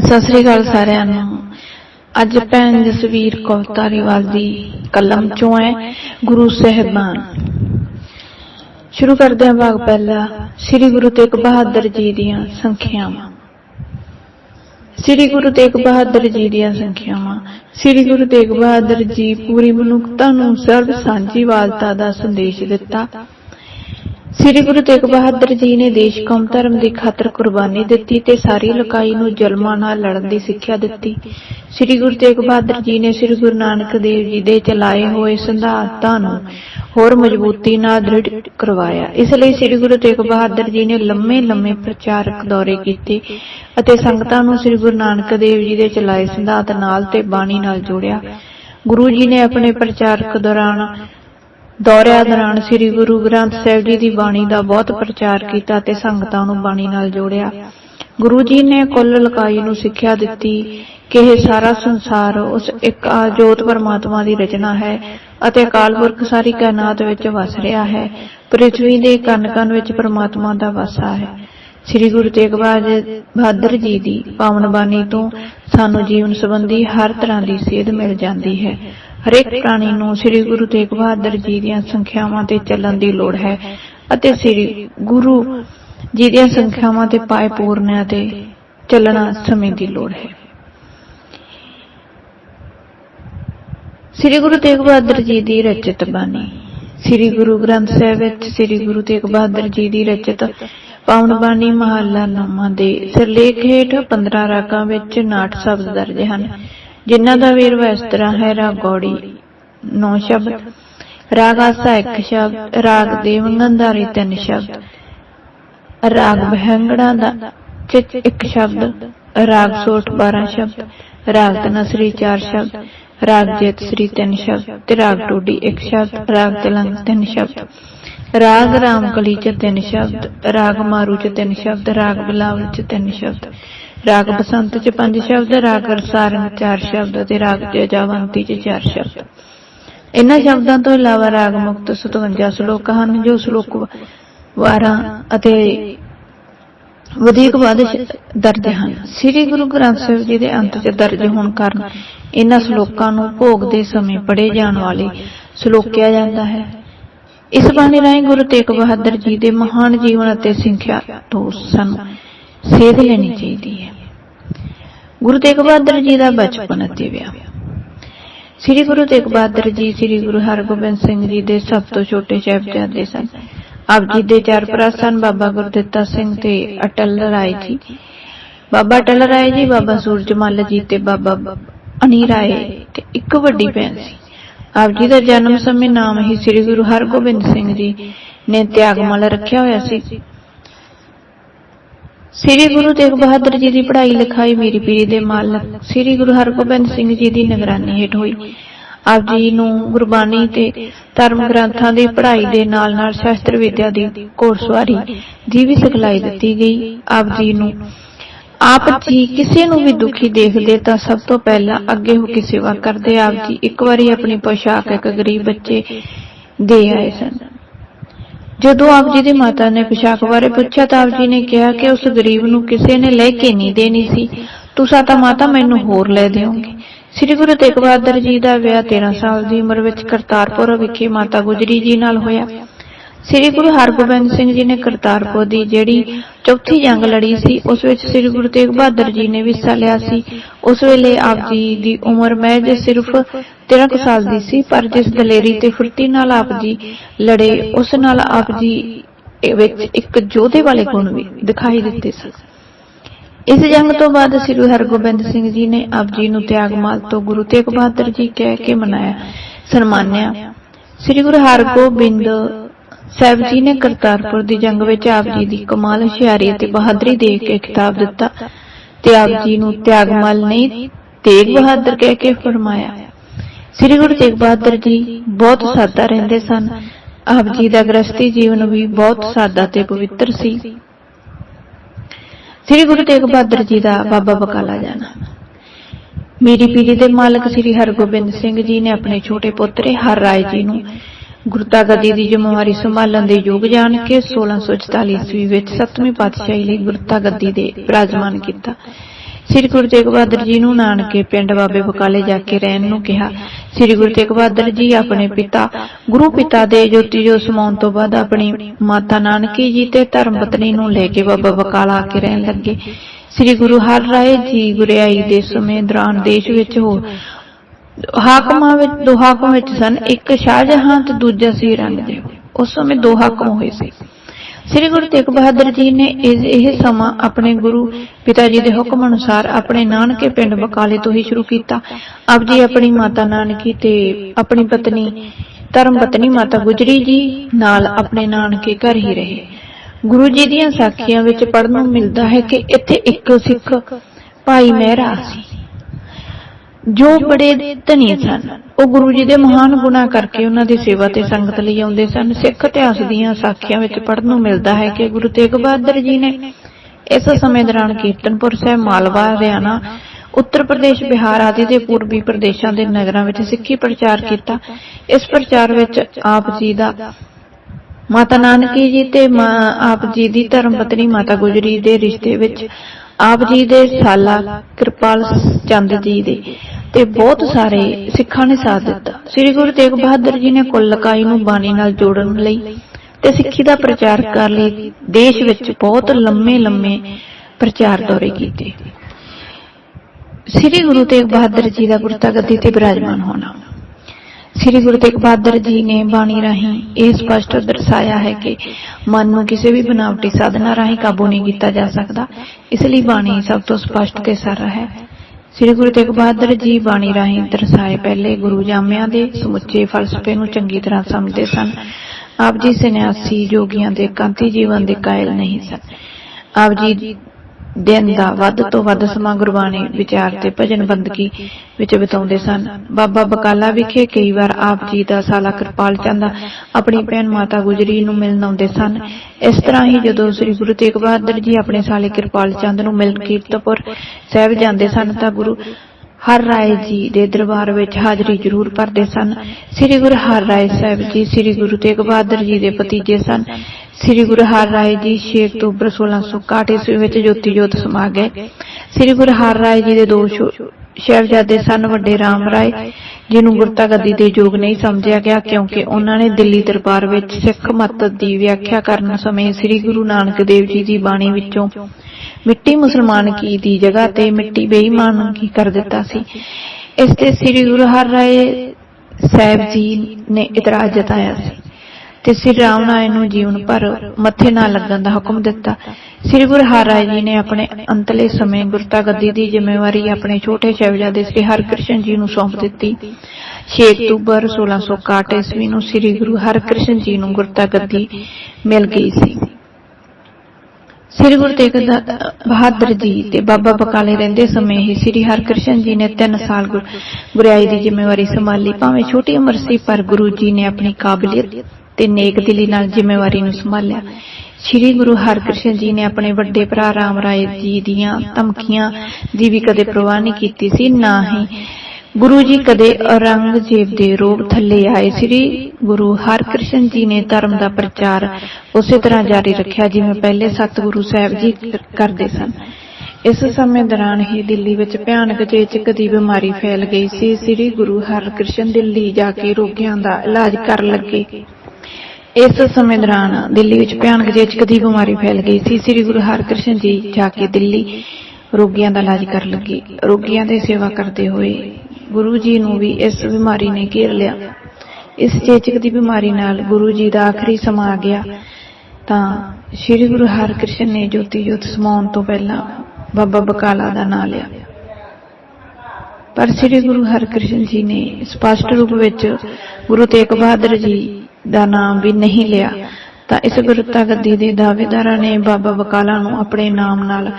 ਸਤਿ ਸ੍ਰੀ ਅਕਾਲ ਸਾਰਿਆਂ ਨੂੰ। ਅੱਜ ਭੈਣ ਜਸਵੀਰ ਕੌਰ ਧਾਰੀਵਾਲ ਦੀ ਕਲਮ ਚੋਂ ਹੈ, ਗੁਰੂ ਸਾਹਿਬਾਨ। ਸ਼ੁਰੂ ਕਰਦੇ ਹਾਂ ਭਾਗ ਪਹਿਲਾ, ਸ੍ਰੀ ਗੁਰੂ ਤੇਗ ਬਹਾਦਰ ਜੀ ਦੀਆਂ ਸੰਖਿਆਵਾਂ। ਸ੍ਰੀ ਗੁਰੂ ਤੇਗ ਬਹਾਦਰ ਜੀ ਦੀਆਂ ਸੰਖਿਆਵਾਂ। ਸ੍ਰੀ ਗੁਰੂ ਤੇਗ ਬਹਾਦਰ ਜੀ ਪੂਰੀ ਮਨੁੱਖਤਾ ਨੂੰ ਸਰਬ ਸਾਂਝੀਵਾਲਤਾ ਦਾ ਸੰਦੇਸ਼ ਦਿੱਤਾ। ਸ੍ਰੀ ਗੁਰੂ ਤੇਗ ਬਹਾਦਰ ਜੀ ਨੇ ਦੇਸ਼ ਕੌਮ ਧਰਮ ਦੀ ਖਾਤਰ ਕੁਰਬਾਨੀ ਦਿੱਤੀ ਤੇ ਸਾਰੀ ਲੋਕਾਈ ਨੂੰ ਜ਼ੁਲਮਾਂ ਨਾਲ ਲੜਨ ਦੀ ਸਿੱਖਿਆ ਦਿੱਤੀ। ਸ੍ਰੀ ਗੁਰੂ ਤੇਗ ਬਹਾਦਰ ਜੀ ਨੇ ਸ੍ਰੀ ਗੁਰੂ ਨਾਨਕ ਦੇਵ ਜੀ ਦੇ ਚਲਾਏ ਹੋਏ ਸਿਧਾਂਤਾਂ ਨੂੰ ਹੋਰ ਮਜ਼ਬੂਤੀ ਨਾਲ ਦ੍ਰਿੜ ਕਰਵਾਇਆ। ਇਸ ਲਈ ਸ੍ਰੀ ਗੁਰੂ ਤੇਗ ਬਹਾਦਰ ਜੀ ਨੇ ਲੰਮੇ ਲੰਮੇ ਪ੍ਰਚਾਰਕ ਦੌਰੇ ਕੀਤੇ ਅਤੇ ਸੰਗਤਾਂ ਨੂੰ ਸ੍ਰੀ ਗੁਰੂ ਨਾਨਕ ਦੇਵ ਜੀ ਦੇ ਚਲਾਏ ਸਿਧਾਂਤ ਨਾਲ ਤੇ ਬਾਣੀ ਨਾਲ ਜੋੜਿਆ। ਗੁਰੂ ਜੀ ਨੇ ਆਪਣੇ ਪ੍ਰਚਾਰਕ ਦੌਰਾਨ ਦੌਰਿਆਂ ਦੌਰਾਨ ਸ੍ਰੀ ਗੁਰੂ ਗ੍ਰੰਥ ਸਾਹਿਬ ਜੀ ਦੀ ਬਾਣੀ ਦਾ ਬਹੁਤ ਪ੍ਰਚਾਰ ਕੀਤਾ ਤੇ ਸੰਗਤਾਂ ਨੂੰ ਬਾਣੀ ਨਾਲ ਜੋੜਿਆ। ਗੁਰੂ ਜੀ ਨੇ ਕੁੱਲ ਲਕਾਈ ਨੂੰ ਸਿੱਖਿਆ ਦਿੱਤੀ ਕਿ ਇਹ ਸਾਰਾ ਸੰਸਾਰ ਉਸ ਇੱਕ ਆਜੋਤ ਪਰਮਾਤਮਾ ਦੀ ਰਚਨਾ ਹੈ ਅਤੇ ਅਕਾਲ ਪੁਰਖ ਸਾਰੀ ਕਾਇਨਾਤ ਵਿੱਚ ਵਸ ਰਿਹਾ ਹੈ। ਪ੍ਰithvi ਦੇ ਕਣ ਕਣ ਵਿੱਚ ਪਰਮਾਤਮਾ ਦਾ ਵਾਸਾ ਹੈ। ਸ੍ਰੀ ਗੁਰੂ ਤੇਗ ਬਹਾਦਰ ਜੀ ਦੀ ਪਾਵਨ ਬਾਣੀ ਤੋਂ ਸਾਨੂੰ ਜੀਵਨ ਸੰਬੰਧੀ ਹਰ ਤਰ੍ਹਾਂ ਦੀ ਸੇਧ ਮਿਲ ਜਾਂਦੀ ਹੈ। ਹਰੇਕ ਪ੍ਰਾਣੀ ਨੂੰ ਸ੍ਰੀ ਗੁਰੂ ਤੇਗ ਬਹਾਦਰ ਜੀ ਦੀਆਂ ਸੰਖਿਆਵਾਂ ਤੇ ਚੱਲਣ ਦੀ ਲੋੜ ਹੈ ਅਤੇ ਸ੍ਰੀ ਗੁਰੂ ਜੀ ਦੀਆਂ ਸੰਖਿਆਵਾਂ ਤੇ ਪਾਏ ਪੂਰਨਿਆਂ ਤੇ ਚੱਲਣਾ ਸਮੇਂ ਦੀ ਲੋੜ ਹੈ। ਸ੍ਰੀ ਗੁਰੂ ਤੇਗ ਬਹਾਦਰ ਜੀ ਦੀ ਰਚਿਤ ਬਾਣੀ, ਸ੍ਰੀ ਗੁਰੂ ਗ੍ਰੰਥ ਸਾਹਿਬ ਵਿੱਚ ਸ੍ਰੀ ਗੁਰੂ ਤੇਗ ਬਹਾਦਰ ਜੀ ਦੀ ਰਚਿਤ ਪਾਵਨ ਬਾਣੀ ਮਹੱਲਾ ਨੌਵਾਂ ਦੇ ਸਿਰਲੇਖ ਹੇਠ 15 ਰਾਗਾਂ ਵਿੱਚ ਨਾਟ ਸ਼ਬਦ ਦਰਜ ਹਨ। ਜਿਨ੍ਹਾਂ ਦਾ ਵੇਰਵਾ ਇਸ ਤਰ੍ਹਾਂ ਹੈ, ਰਾਗ ਗੌੜੀ। 9 ਸ਼ਬਦ। ਰਾਗ ਆਸਾ ਇੱਕ ਸ਼ਬਦ, ਰਾਗ ਦੇਵੰਗੰਧਾਰੀ ਤਿੰਨ ਸ਼ਬਦ। ਰਾਗ ਬਹਿੰਗੜਾ ਦਾ ਚਿਤ ਇੱਕ ਸ਼ਬਦ, ਰਾਗ ਸੋਠ 12 ਸ਼ਬਦ, ਰਾਗ ਤਨਸਰੀ 4 ਸ਼ਬਦ, ਰਾਗ ਜੇਤ ਸ੍ਰੀ ਤਿੰਨ ਸ਼ਬਦ ਤੇ ਰਾਗ ਟੋਡੀ ਇੱਕ ਸ਼ਬਦ, ਰਾਗ ਤਲੰਗ ਤਿੰਨ ਸ਼ਬਦ। ਰਾਗ ਰਾਮਕਲੀ ਚ ਤਿੰਨ ਸ਼ਬਦ, ਰਾਗ ਮਾਰੂ ਚ ਤਿੰਨ ਸ਼ਬਦ, ਰਾਗ ਬਿਲਾਵਲ ਚ ਤਿੰਨ ਸ਼ਬਦ। ਰਾਗ ਬਸੰਤ ਚ ਪੰਜ ਸ਼ਬਦ, ਰਾਗ ਰਸਾਰੰਗ ਚਾਰ ਸ਼ਬਦ ਤੇ ਰਾਗ ਜਜਾਵੰਤੀ ਚ ਚਾਰ ਸ਼ਬਦ। ਇਹਨਾਂ ਸ਼ਬਦਾਂ ਤੋਂ ਇਲਾਵਾ ਰਾਗ ਮੁਕਤ 57 ਸ਼ਲੋਕ ਹਨ, ਜੋ ਸ਼ਲੋਕ 12 ਅਤੇ ਵਧੇਕ ਵੱਧ ਦਰਜ ਹਨ। ਸ੍ਰੀ ਗੁਰੂ ਗ੍ਰੰਥ ਸਾਹਿਬ ਜੀ ਦੇ ਅੰਤ 'ਚ ਦਰਜ ਹੋਣ ਕਾਰਨ ਇਹਨਾਂ ਸ਼ਲੋਕਾਂ ਨੂੰ ਭੋਗ ਦੇ ਸਮੇਂ ਪੜ੍ਹੇ ਜਾਣ ਵਾਲੇ ਸ਼ਲੋਕਿਆ ਜਾਂਦਾ ਹੈ। ਇਸ ਬਾਣੀ ਰਾਹੀਂ ਗੁਰੂ ਤੇਗ ਬਹਾਦਰ ਜੀ ਦੇ ਮਹਾਨ ਜੀਵਨ ਅਤੇ ਸਿੱਖਿਆ ਤੋਂ ਸਾਨੂੰ। ਸੇਧ ਲੈਣੀ ਚਾਹੀਦੀ ਹੈ। ਗੁਰੂ ਤੇਗ ਬਹਾਦਰ ਜੀ ਦਾ ਬਚਪਨ ਅਤੇ ਵਿਆਹ। ਸ੍ਰੀ ਗੁਰੂ ਤੇਗ ਬਹਾਦਰ ਜੀ, ਸ੍ਰੀ ਗੁਰੂ ਹਰਗੋਬਿੰਦ ਸਿੰਘ ਜੀ ਦੇ ਸਭ ਤੋਂ ਛੋਟੇ ਸਾਹਿਬਜ਼ਾਦੇ ਸਨ। ਆਪ ਜੀ ਦੇ ਚਾਰ ਭਰਾ ਸਨ, ਬਾਬਾ ਗੁਰਦਿੱਤਾ ਸਿੰਘ ਤੇ ਅਟਲ ਰਾਏ ਜੀ। ਬਾਬਾ ਅਟਲ ਰਾਏ ਜੀ, ਬਾਬਾ ਸੂਰਜਮਲ ਜੀ ਤੇ ਬਾਬਾ ਅਨੀ ਰਾਏ ਤੇ ਇੱਕ ਵੱਡੀ ਭੈਣ ਸੀ। ਆਪ ਜੀ ਦਾ ਜਨਮ ਸਮੇਂ ਨਾਮ ਹੀ ਸ੍ਰੀ ਗੁਰੂ ਹਰਗੋਬਿੰਦ ਸਿੰਘ ਜੀ ਨੇ ਤਿਆਗਮਲ ਰੱਖਿਆ ਹੋਇਆ ਸੀ। ਸ੍ਰੀ ਗੁਰੂ ਤੇਗ ਬਹਾਦਰ ਜੀ ਦੀ ਪੜ੍ਹਾਈ ਲਿਖਾਈ ਮੇਰੀ ਪੀਰੀ ਦੇ ਮਾਲਕ, ਸ੍ਰੀ ਗੁਰੂ ਹਰਗੋਬਿੰਦ ਸਿੰਘ ਜੀ ਦੀ ਨਿਗਰਾਨੀ ਹੇਠ ਹੋਈ। ਆਪ ਜੀ ਨੂੰ ਗੁਰਬਾਣੀ ਤੇ ਧਰਮ ਗ੍ਰੰਥਾਂ ਦੀ ਪੜ੍ਹਾਈ ਦੇ ਨਾਲ-ਨਾਲ ਸ਼ਾਸਤਰ ਵਿਦਿਆ ਦੀ ਕੋਰਸਵਾਰੀ ਦੀ ਵੀ ਸਿਖਲਾਈ ਦਿੱਤੀ ਗਈ। ਆਪ ਜੀ ਨੂੰ ਆਪ ਜੀ ਕਿਸੇ ਨੂੰ ਵੀ ਦੁਖੀ ਦੇਖਦੇ ਤਾਂ ਸਭ ਤੋਂ ਪਹਿਲਾਂ ਅੱਗੇ ਹੋ ਕੇ ਸੇਵਾ ਕਰਦੇ ਆਪ ਜੀ ਇੱਕ ਵਾਰੀ ਆਪਣੀ ਪੋਸ਼ਾਕ ਇੱਕ ਗਰੀਬ ਬੱਚੇ ਦੇ ਆਏ ਸਨ। ਜਦੋਂ ਆਪ ਜੀ ਦੀ ਮਾਤਾ ਨੇ ਪੋਸ਼ਾਕ ਬਾਰੇ ਪੁੱਛਿਆ ਤਾਂ ਆਪ ਜੀ ਨੇ ਕਿਹਾ ਕਿ ਉਸ ਗਰੀਬ ਨੂੰ ਕਿਸੇ ਨੇ ਲੈ ਕੇ ਨਹੀਂ ਦੇਣੀ ਸੀ। ਤੁਸੀਂ ਤਾਂ ਮਾਤਾ ਮੈਨੂੰ ਹੋਰ ਲੈ ਦਿਓਗੇ। ਸ੍ਰੀ ਗੁਰੂ ਤੇਗ ਬਹਾਦਰ ਜੀ ਦਾ ਵਿਆਹ 13 ਸਾਲ ਦੀ ਉਮਰ ਵਿੱਚ ਕਰਤਾਰਪੁਰ ਵਿਖੇ ਮਾਤਾ ਗੁਜਰੀ ਜੀ ਨਾਲ ਹੋਇਆ। ਸ੍ਰੀ ਗੁਰੂ ਹਰਗੋਬਿੰਦ ਸਿੰਘ ਜੀ ਨੇ ਕਰਤਾਰਪੁਰ ਦੀ ਜਿਹੜੀ ਚੌਥੀ ਜੰਗ ਲੜੀ ਸੀ, ਉਸ ਵਿੱਚ ਸ੍ਰੀ ਗੁਰੂ ਤੇਗ ਬਹਾਦਰ ਜੀ ਨੇ ਵੀ ਹਿੱਸਾ ਲਿਆ ਸੀ। ਉਸ ਵੇਲੇ ਆਪ ਜੀ ਦੀ ਉਮਰ ਮਹਿਜ ਸਿਰਫ 13 ਸਾਲ ਦੀ ਸੀ, ਪਰ ਜਿਸ ਦਲੇਰੀ ਤੇ ਫੁਰਤੀ ਨਾਲ ਆਪ ਜੀ ਲੜੇ, ਉਸ ਨਾਲ ਆਪ ਜੀ ਵਿੱਚ ਇੱਕ ਜੋਧੇ ਵਾਲੇ ਗੁਣ ਵੀ ਦਿਖਾਈ ਦਿੱਤੇ ਸਨ। ਇਸ ਜੰਗ ਤੋਂ ਬਾਅਦ ਸ੍ਰੀ ਹਰਗੋਬਿੰਦ ਸਿੰਘ ਜੀ ਨੇ ਆਪ ਜੀ ਨੂੰ ਤਿਆਗਮਾਲ ਤੋਂ ਗੁਰੂ ਤੇਗ ਬਹਾਦਰ ਜੀ ਕਹਿ ਕੇ ਮਨਾਇਆ, ਸਨਮਾਨਿਆ। ਸ੍ਰੀ ਗੁਰੂ ਹਰਗੋਬਿੰਦ ਸਾਹਿਬ ਜੀ ਨੇ ਕਰਤਾਰਪੁਰ ਦੀ ਜੰਗ ਵਿੱਚ ਆਪ ਜੀ ਦੀ ਕਮਾਲ, ਹੁਸ਼ਿਆਰੀ ਅਤੇ ਬਹਾਦਰੀ ਦੇਖ ਕੇ ਖਿਤਾਬ ਦਿੱਤਾ ਤੇ ਆਪ ਜੀ ਨੂੰ ਤਿਆਗਮਲ ਨਹੀਂ, ਤੇਗ ਬਹਾਦਰ ਕਹਿ ਕੇ ਫਰਮਾਇਆ। ਸ੍ਰੀ ਗੁਰੂ ਤੇਗ ਬਹਾਦਰ ਜੀ ਬਹੁਤ ਸਾਦਾ ਰਹਿੰਦੇ ਸਨ। ਆਪ ਜੀ ਦਾ ਗ੍ਰਸਤੀ ਜੀਵਨ ਵੀ ਬਹੁਤ ਸਾਦਾ ਤੇ ਪਵਿੱਤਰ ਸੀ। ਸ੍ਰੀ ਗੁਰੂ ਤੇਗ ਬਹਾਦਰ ਜੀ ਦਾ ਬਾਬਾ ਬਕਾਲਾ ਜਾਣਾ। ਮੇਰੀ ਪੀੜੀ ਦੇ ਮਾਲਕ ਸ੍ਰੀ ਹਰਗੋਬਿੰਦ ਸਿੰਘ ਜੀ ਨੇ ਆਪਣੇ ਛੋਟੇ ਪੁੱਤਰੇ ਹਰ ਰਾਏ ਜੀ ਨੂੰ ਗੁਰਤਾ ਦੀ ਜ਼ਿੰਮੇਵਾਰੀ ਸੰਭਾਲਣ ਦੇ ਯੋਗ ਜਾਣ ਕੇ 1644 ਈਸਵੀ ਵਿੱਚ 7ਵੀਂ ਪਾਤਸ਼ਾਹੀ ਲਈ ਗੁਰਤਾ ਦੇ ਬਿਰਾਜਮਾਨ ਕੀਤਾ। ਸ੍ਰੀ ਗੁਰੂ ਤੇਗ ਬਹਾਦਰ ਜੀ ਨੂੰ ਨਾਨਕੇ ਪਿੰਡ ਬਾਬੇ ਬਕਾਲੇ ਜਾ ਕੇ ਰਹਿਣ ਨੂੰ ਕਿਹਾ। ਸ੍ਰੀ ਗੁਰੂ ਤੇਗ ਬਹਾਦਰ ਜੀ ਆਪਣੇ ਪਿਤਾ, ਗੁਰੂ ਪਿਤਾ ਦੇ ਜੋਤੀ ਜੋ ਸਮਾਉਣ ਤੋਂ ਬਾਅਦ ਆਪਣੀ ਮਾਤਾ ਨਾਨਕੀ ਜੀ ਤੇ ਧਰਮ ਪਤਨੀ ਨੂੰ ਲੈ ਕੇ ਬਾਬਾ ਬਕਾਲਾ ਆ ਕੇ ਰਹਿਣ ਲੱਗੇ। ਸ੍ਰੀ ਗੁਰੂ ਹਰ ਰਾਏ ਜੀ ਗੁਰਿਆਈ ਦੇ ਸਮੇਂ ਦੌਰਾਨ ਦੇਸ਼ ਵਿੱਚ ਹੋ ਹਾਕਮਾਂ ਵਿੱਚ, ਦੋ ਹਾਕਮ ਵਿੱਚ ਸਨ। ਇੱਕ ਸ਼ਾਹਜਹਾਨ ਤੇ ਦੂਜਾ ਸੀ ਰੰਗਦੇਵ ਉਸ ਸਮੇਂ ਦੋ ਹਾਕਮ ਹੋਏ ਸੀ। ਸ੍ਰੀ ਗੁਰੂ ਤੇਗ ਬਹਾਦਰ ਜੀ ਨੇ ਇਹ ਸਮਾਂ ਆਪਣੇ ਗੁਰੂ ਪਿਤਾ ਜੀ ਦੇ ਹੁਕਮ ਅਨੁਸਾਰ ਆਪਣੇ ਨਾਨਕੇ ਪਿੰਡ ਬਕਾਲੇ ਤੋਂ ਹੀ ਸ਼ੁਰੂ ਕੀਤਾ। ਆਪ ਜੀ ਆਪਣੀ ਮਾਤਾ ਨਾਨਕੀ ਤੇ ਆਪਣੀ ਪਤਨੀ, ਧਰਮ ਪਤਨੀ ਮਾਤਾ ਗੁਜਰੀ ਜੀ ਨਾਲ ਆਪਣੇ ਨਾਨਕੇ ਘਰ ਹੀ ਰਹੇ। ਗੁਰੂ ਜੀ ਦੀਆਂ ਸਾਖੀਆਂ ਵਿੱਚ ਪੜਨ ਨੂੰ ਮਿਲਦਾ ਹੈ ਕਿ ਇੱਥੇ ਇੱਕ ਸਿੱਖ ਭਾਈ ਮਹਿਰਾ ਸੀ। ਜੋ ਬੜੇ ਧਨੀ ਸਨ, ਉਹ ਗੁਰੂ ਜੀ ਦੇ ਮਹਾਨ ਗੁਣਾ ਕਰਕੇ ਉਹਨਾਂ ਦੀ ਸੇਵਾ ਤੇ ਸੰਗਤ ਲਈ ਆਉਂਦੇ ਸਨ। ਸਿੱਖ ਇਤਿਹਾਸ ਦੀਆਂ ਸਾਖੀਆਂ ਵਿੱਚ ਪੜ੍ਹਨ ਨੂੰ ਮਿਲਦਾ ਹੈ ਕਿ ਗੁਰੂ ਤੇਗ ਬਹਾਦਰ ਜੀ ਨੇ ਇਸ ਸਮੇਂ ਦੌਰਾਨ ਕੀਰਤਨਪੁਰ ਸਾਹਿਬ, ਮਾਲਵਾ, ਹਰਿਆਣਾ, ਉੱਤਰ ਪ੍ਰਦੇਸ਼, ਬਿਹਾਰ ਆਦਿ ਦੇ ਪੂਰਬੀ ਪ੍ਰਦੇਸ਼ਾਂ ਦੇ ਨਗਰਾਂ ਵਿੱਚ ਸਿੱਖੀ ਪ੍ਰਚਾਰ ਕੀਤਾ। ਇਸ ਪ੍ਰਚਾਰ ਵਿੱਚ ਆਪ ਜੀ ਦਾ ਮਾਤਾ ਨਾਨਕੀ ਜੀ ਤੇ ਆਪ ਜੀ ਦੀ ਧਰਮ ਪਤਨੀ ਮਾਤਾ ਗੁਜਰੀ ਦੇ ਰਿਸ਼ਤੇ ਵਿੱਚ ਆਪ ਜੀ ਦੇ ਸਾਲਾ ਕਿਰਪਾਲ ਚੰਦ ਜੀ ਦੇ ਤੇ ਬਹੁਤ ਸਾਰੇ ਸਿੱਖਾਂ ਨੇ ਸਾਥ ਦਿੱਤਾ। ਸ੍ਰੀ ਗੁਰੂ ਤੇਗ ਬਹਾਦਰ ਜੀ ਨੇ ਕੁੱਲ ਲਕਾਈ ਨੂੰ ਬਾਣੀ ਨਾਲ ਜੋੜਨ ਲਈ ਤੇ ਸਿੱਖੀ ਦਾ ਪ੍ਰਚਾਰ ਕਰਨ ਲਈ ਦੇਸ਼ ਵਿੱਚ ਬਹੁਤ ਲੰਮੇ ਲੰਮੇ ਪ੍ਰਚਾਰ ਦੌਰੇ ਕੀਤੇ। ਸ੍ਰੀ ਗੁਰੂ ਤੇਗ ਬਹਾਦਰ ਜੀ ਦਾ ਗੁਰਤਾ ਗੱਦੀ ਤੇ ਬਿਰਾਜਮਾਨ ਹੋਣਾ। ਸ੍ਰੀ ਗੁਰੂ ਤੇਗ ਬਹਾਦਰ ਜੀ ਨੇ ਬਾਣੀ ਰਾਹੀਂ ਇਹ ਸਪਸ਼ਟ ਦਰਸਾਇਆ ਹੈ ਕਿ ਮਨ ਨੂੰ ਕਿਸੇ ਵੀ ਬਨਾਵਟੀ ਸਾਧਨਾ ਰਾਹੀਂ ਕਾਬੂ ਨਹੀਂ ਕੀਤਾ ਜਾ ਸਕਦਾ। ਇਸ ਲਈ ਬਾਣੀ ਸਭ ਤੋਂ ਸਪਸ਼ਟ ਤੇ ਸਾਰਾ ਹੈ। ਸ੍ਰੀ ਗੁਰੂ ਤੇਗ ਬਹਾਦਰ ਜੀ ਬਾਣੀ ਰਾਹੀਂ ਦਰਸਾਏ ਪਹਿਲੇ ਗੁਰੂ ਜਾਮਿਆਂ ਦੇ ਸਮੁੱਚੇ ਫਲਸਫੇ ਨੂੰ ਚੰਗੀ ਤਰ੍ਹਾਂ ਸਮਝਦੇ ਸਨ। ਆਪ ਜੀ ਸੰਨਿਆਸੀ ਜੋਗੀਆਂ ਦੇ ਕਾਂਤੀ ਜੀਵਨ ਦੇ ਕਾਇਲ ਨਹੀਂ ਸਨ। ਆਪ ਜੀ ਦਿਨ ਦਾ ਵੱਧ ਤੋਂ ਵੱਧ ਸਮਾਂ ਗੁਰਬਾਣੀ ਵਿਚਾਰ ਤੇ ਭਜਨ ਬੰਦਗੀ ਵਿੱਚ ਬਿਤਾਉਂਦੇ ਸਨ। ਬਾਬਾ ਬਕਾਲਾ ਵਿਖੇ ਕਈ ਵਾਰ ਆਪ ਜੀ ਦਾ ਸਾਲਾ ਕਿਰਪਾਲ ਚੰਦ ਆਪਣੀ ਭੈਣ ਮਾਤਾ ਗੁਜਰੀ ਨੂੰ ਮਿਲਣ ਆਉਂਦੇ ਸਨ। ਇਸ ਤਰ੍ਹਾਂ ਹੀ ਜਦੋਂ ਸ੍ਰੀ ਗੁਰੂ ਤੇਗ ਬਹਾਦਰ ਜੀ ਆਪਣੇ ਸਾਲੇ ਕਿਰਪਾਲ ਚੰਦ ਨੂੰ ਮਿਲਣ ਕੀਰਤਪੁਰ ਸਾਹਿਬ ਜਾਂਦੇ ਸਨ ਤਾਂ ਗੁਰੂ ਹਰ ਰਾਏ ਜੀ ਦੇ ਦਰਬਾਰ ਵਿੱਚ ਹਾਜ਼ਰੀ ਜ਼ਰੂਰ ਭਰਦੇ ਸਨ। ਸ੍ਰੀ ਗੁਰੂ ਹਰ ਰਾਏ ਸਾਹਿਬ ਜੀ, ਸ੍ਰੀ ਗੁਰੂ ਤੇਗ ਬਹਾਦਰ ਜੀ ਦੇ ਭਤੀਜੇ ਸਨ। ਸ੍ਰੀ ਗੁਰੂ ਹਰ ਰਾਏ ਜੀ 6 ਅਕਤੂਬਰ 1661 ਈਸਵੀ ਵਿੱਚ ਜੋਤੀ ਜੋਤ ਸਮਾ ਗਏ। ਸ੍ਰੀ ਗੁਰੂ ਹਰ ਰਾਏ ਜੀ ਦੇ ਦੋ ਸ਼ੋ- ਸਨ ਵੱਡੇ ਰਾਮ ਰਾਏ, ਜਿਹਨੂੰ ਗੁਰਤਾ ਗੱਦੀ ਦੇ ਯੋਗ ਨਹੀਂ ਸਮਝਿਆ ਗਿਆ ਕਿਉਂਕਿ ਉਹਨਾਂ ਨੇ ਦਿੱਲੀ ਦਰਬਾਰ ਵਿੱਚ ਸਿੱਖ ਮਤ ਦੀ ਵਿਆਖਿਆ ਕਰਨ ਸਮੇਂ ਸ੍ਰੀ ਗੁਰੂ ਨਾਨਕ ਦੇਵ ਜੀ ਦੀ ਬਾਣੀ ਵਿੱਚੋਂ ਮਿੱਟੀ ਮੁਸਲਮਾਨ ਕੀ ਦੀ ਜਗ੍ਹਾ ਤੇ ਮਿੱਟੀ ਬੇਈਮਾਨ ਕੀ ਕਰ ਦਿੱਤਾ ਸੀ। ਇਸ ਤੇ ਸ੍ਰੀ ਗੁਰੂ ਹਰ ਰਾਏ ਸਾਹਿਬ ਜੀ ਨੇ ਇਤਰਾਜ਼ ਜਤਾਇਆ ਸੀ। ਤੇ ਸ੍ਰੀ ਰਾਮ ਰਾਏ ਨੂੰ ਜੀਵਨ ਭਰ ਮੱਥੇ ਨਾ ਲੱਗਣ ਦਾ ਹੁਕਮ ਦਿੱਤਾ। ਸ੍ਰੀ ਗੁਰੂ ਹਰਿਰਾਏ ਜੀ ਨੇ ਆਪਣੇ ਅੰਤਲੇ ਸਮੇਂ ਗੁਰਤਾ ਗੱਦੀ ਦੀ ਜ਼ਿੰਮੇਵਾਰੀ ਆਪਣੇ ਛੋਟੇ ਸਾਹਿਬਜ਼ਾਦੇ ਸ੍ਰੀ ਹਰਿਕ੍ਰਿਸ਼ਨ ਜੀ ਨੂੰ ਸੌਂਪ ਦਿੱਤੀ। 6 ਅਕਤੂਬਰ 1661 ਈਸਵੀ ਨੂੰ ਸ੍ਰੀ ਗੁਰੂ ਹਰਿਕ੍ਰਿਸ਼ਨ ਜੀ ਨੂੰ ਗੁਰਤਾ ਗੱਦੀ ਮਿਲ ਗਈ ਸੀ। ਸ੍ਰੀ ਗੁਰੂ ਤੇਗ ਬਹਾਦਰ ਜੀ ਤੇ ਬਾਬਾ ਬਕਾਲੇ ਰਹਿੰਦੇ ਸਮੇਂ ਹੀ ਸ੍ਰੀ ਹਰਿਕ੍ਰਿਸ਼ਨ ਜੀ ਨੇ 3 ਸਾਲ ਗੁਰਿਆਈ ਦੀ ਜ਼ਿੰਮੇਵਾਰੀ ਸੰਭਾਲੀ। ਭਾਵੇਂ ਛੋਟੀ ਉਮਰ ਸੀ, ਪਰ ਗੁਰੂ ਜੀ ਨੇ ਆਪਣੀ ਕਾਬਲੀਅਤ ਤੇ ਨੇਕ ਦਿਲੀ ਨਾਲ ਜ਼ਿੰਮੇਵਾਰੀ ਨੂੰ ਸੰਭਾਲਿਆ। ਸ੍ਰੀ ਗੁਰੂ ਹਰਕ੍ਰਿਸ਼ਨ ਜੀ ਨੇ ਆਪਣੇ ਵੱਡੇ ਭਰਾ ਰਾਮ ਰਾਏ ਜੀ ਦੀਆਂ ਧਮਕੀਆਂ ਦੀ ਵੀ ਕਦੇ ਪ੍ਰਵਾਹ ਨਹੀਂ ਕੀਤੀ ਸੀ, ਨਾ ਹੀ ਗੁਰੂ ਜੀ ਕਦੇ ਔਰੰਗਜ਼ੇਬ ਦੇ ਰੋਬ ਥੱਲੇ ਆਏ। ਸ੍ਰੀ ਗੁਰੂ ਹਰਿਕ੍ਰਿਸ਼ਨ ਜੀ ਨੇ ਧਰਮ ਦਾ ਪ੍ਰਚਾਰ ਉਸੇ ਤਰ੍ਹਾਂ ਜਾਰੀ ਰੱਖਿਆ ਜਿਵੇਂ ਪਹਿਲੇ ਸਤਿਗੁਰੂ ਸਾਹਿਬ ਜੀ ਕਰਦੇ ਸਨ। ਇਸ ਸਮੇਂ ਦੌਰਾਨ ਹੀ ਦਿੱਲੀ ਵਿੱਚ ਭਿਆਨਕ ਚੇਚਕ ਦੀ ਬਿਮਾਰੀ ਫੈਲ ਗਈ ਸੀ। ਸ੍ਰੀ ਗੁਰੂ ਹਰਕ੍ਰਿਸ਼ਨ ਦਿੱਲੀ ਜਾ ਕੇ ਰੋਗੀਆਂ ਦਾ ਇਲਾਜ ਕਰਨ ਲੱਗੇ। ਇਸ ਸਮੇਂ ਦੌਰਾਨ ਦਿੱਲੀ ਵਿੱਚ ਭਿਆਨਕ ਚੇਚਕ ਦੀ ਬਿਮਾਰੀ ਫੈਲ ਗਈ ਸੀ। ਸ੍ਰੀ ਗੁਰੂ ਹਰਕ੍ਰਿਸ਼ਨ ਜੀ ਜਾ ਕੇ ਦਿੱਲੀ ਰੋਗੀਆਂ ਦਾ ਇਲਾਜ ਕਰਨ ਲੱਗੇ। ਰੋਗੀਆਂ ਦੀ ਸੇਵਾ ਕਰਦੇ ਹੋਏ ਗੁਰੂ ਜੀ ਨੂੰ ਵੀ ਇਸ ਬਿਮਾਰੀ ਨੇ ਘੇਰ ਲਿਆ। ਇਸ ਚੇਚਕ ਦੀ ਬਿਮਾਰੀ ਨਾਲ ਗੁਰੂ ਜੀ ਦਾ ਆਖਰੀ ਸਮਾਂ ਆ ਗਿਆ। ਤਾਂ ਸ੍ਰੀ ਗੁਰੂ ਹਰਕ੍ਰਿਸ਼ਨ ਨੇ ਜੋਤੀ ਜੋਤ ਸਮਾਉਣ ਤੋਂ ਪਹਿਲਾਂ ਬਾਬਾ ਬਕਾਲਾ ਦਾ ਨਾਮ ਲਿਆ। ਪਰ ਸ੍ਰੀ ਗੁਰੂ ਹਰਕ੍ਰਿਸ਼ਨ ਜੀ ਨੇ ਸਪਸ਼ਟ ਰੂਪ ਵਿੱਚ ਗੁਰੂ ਤੇਗ ਬਹਾਦਰ ਜੀ ਦਾ ਨਾਮ ਵੀ ਨਹੀਂ ਲਿਆ। ਤਾਂ ਇਸ ਗੁਰਤਾ ਗੱਦੀ ਦੇ ਦਾਅਵੇਦਾਰਾਂ ਨੇ ਬਾਬਾ ਬਕਾਲਾ ਨੂੰ ਆਪਣੇ ਨਾਮ ਨਾਲ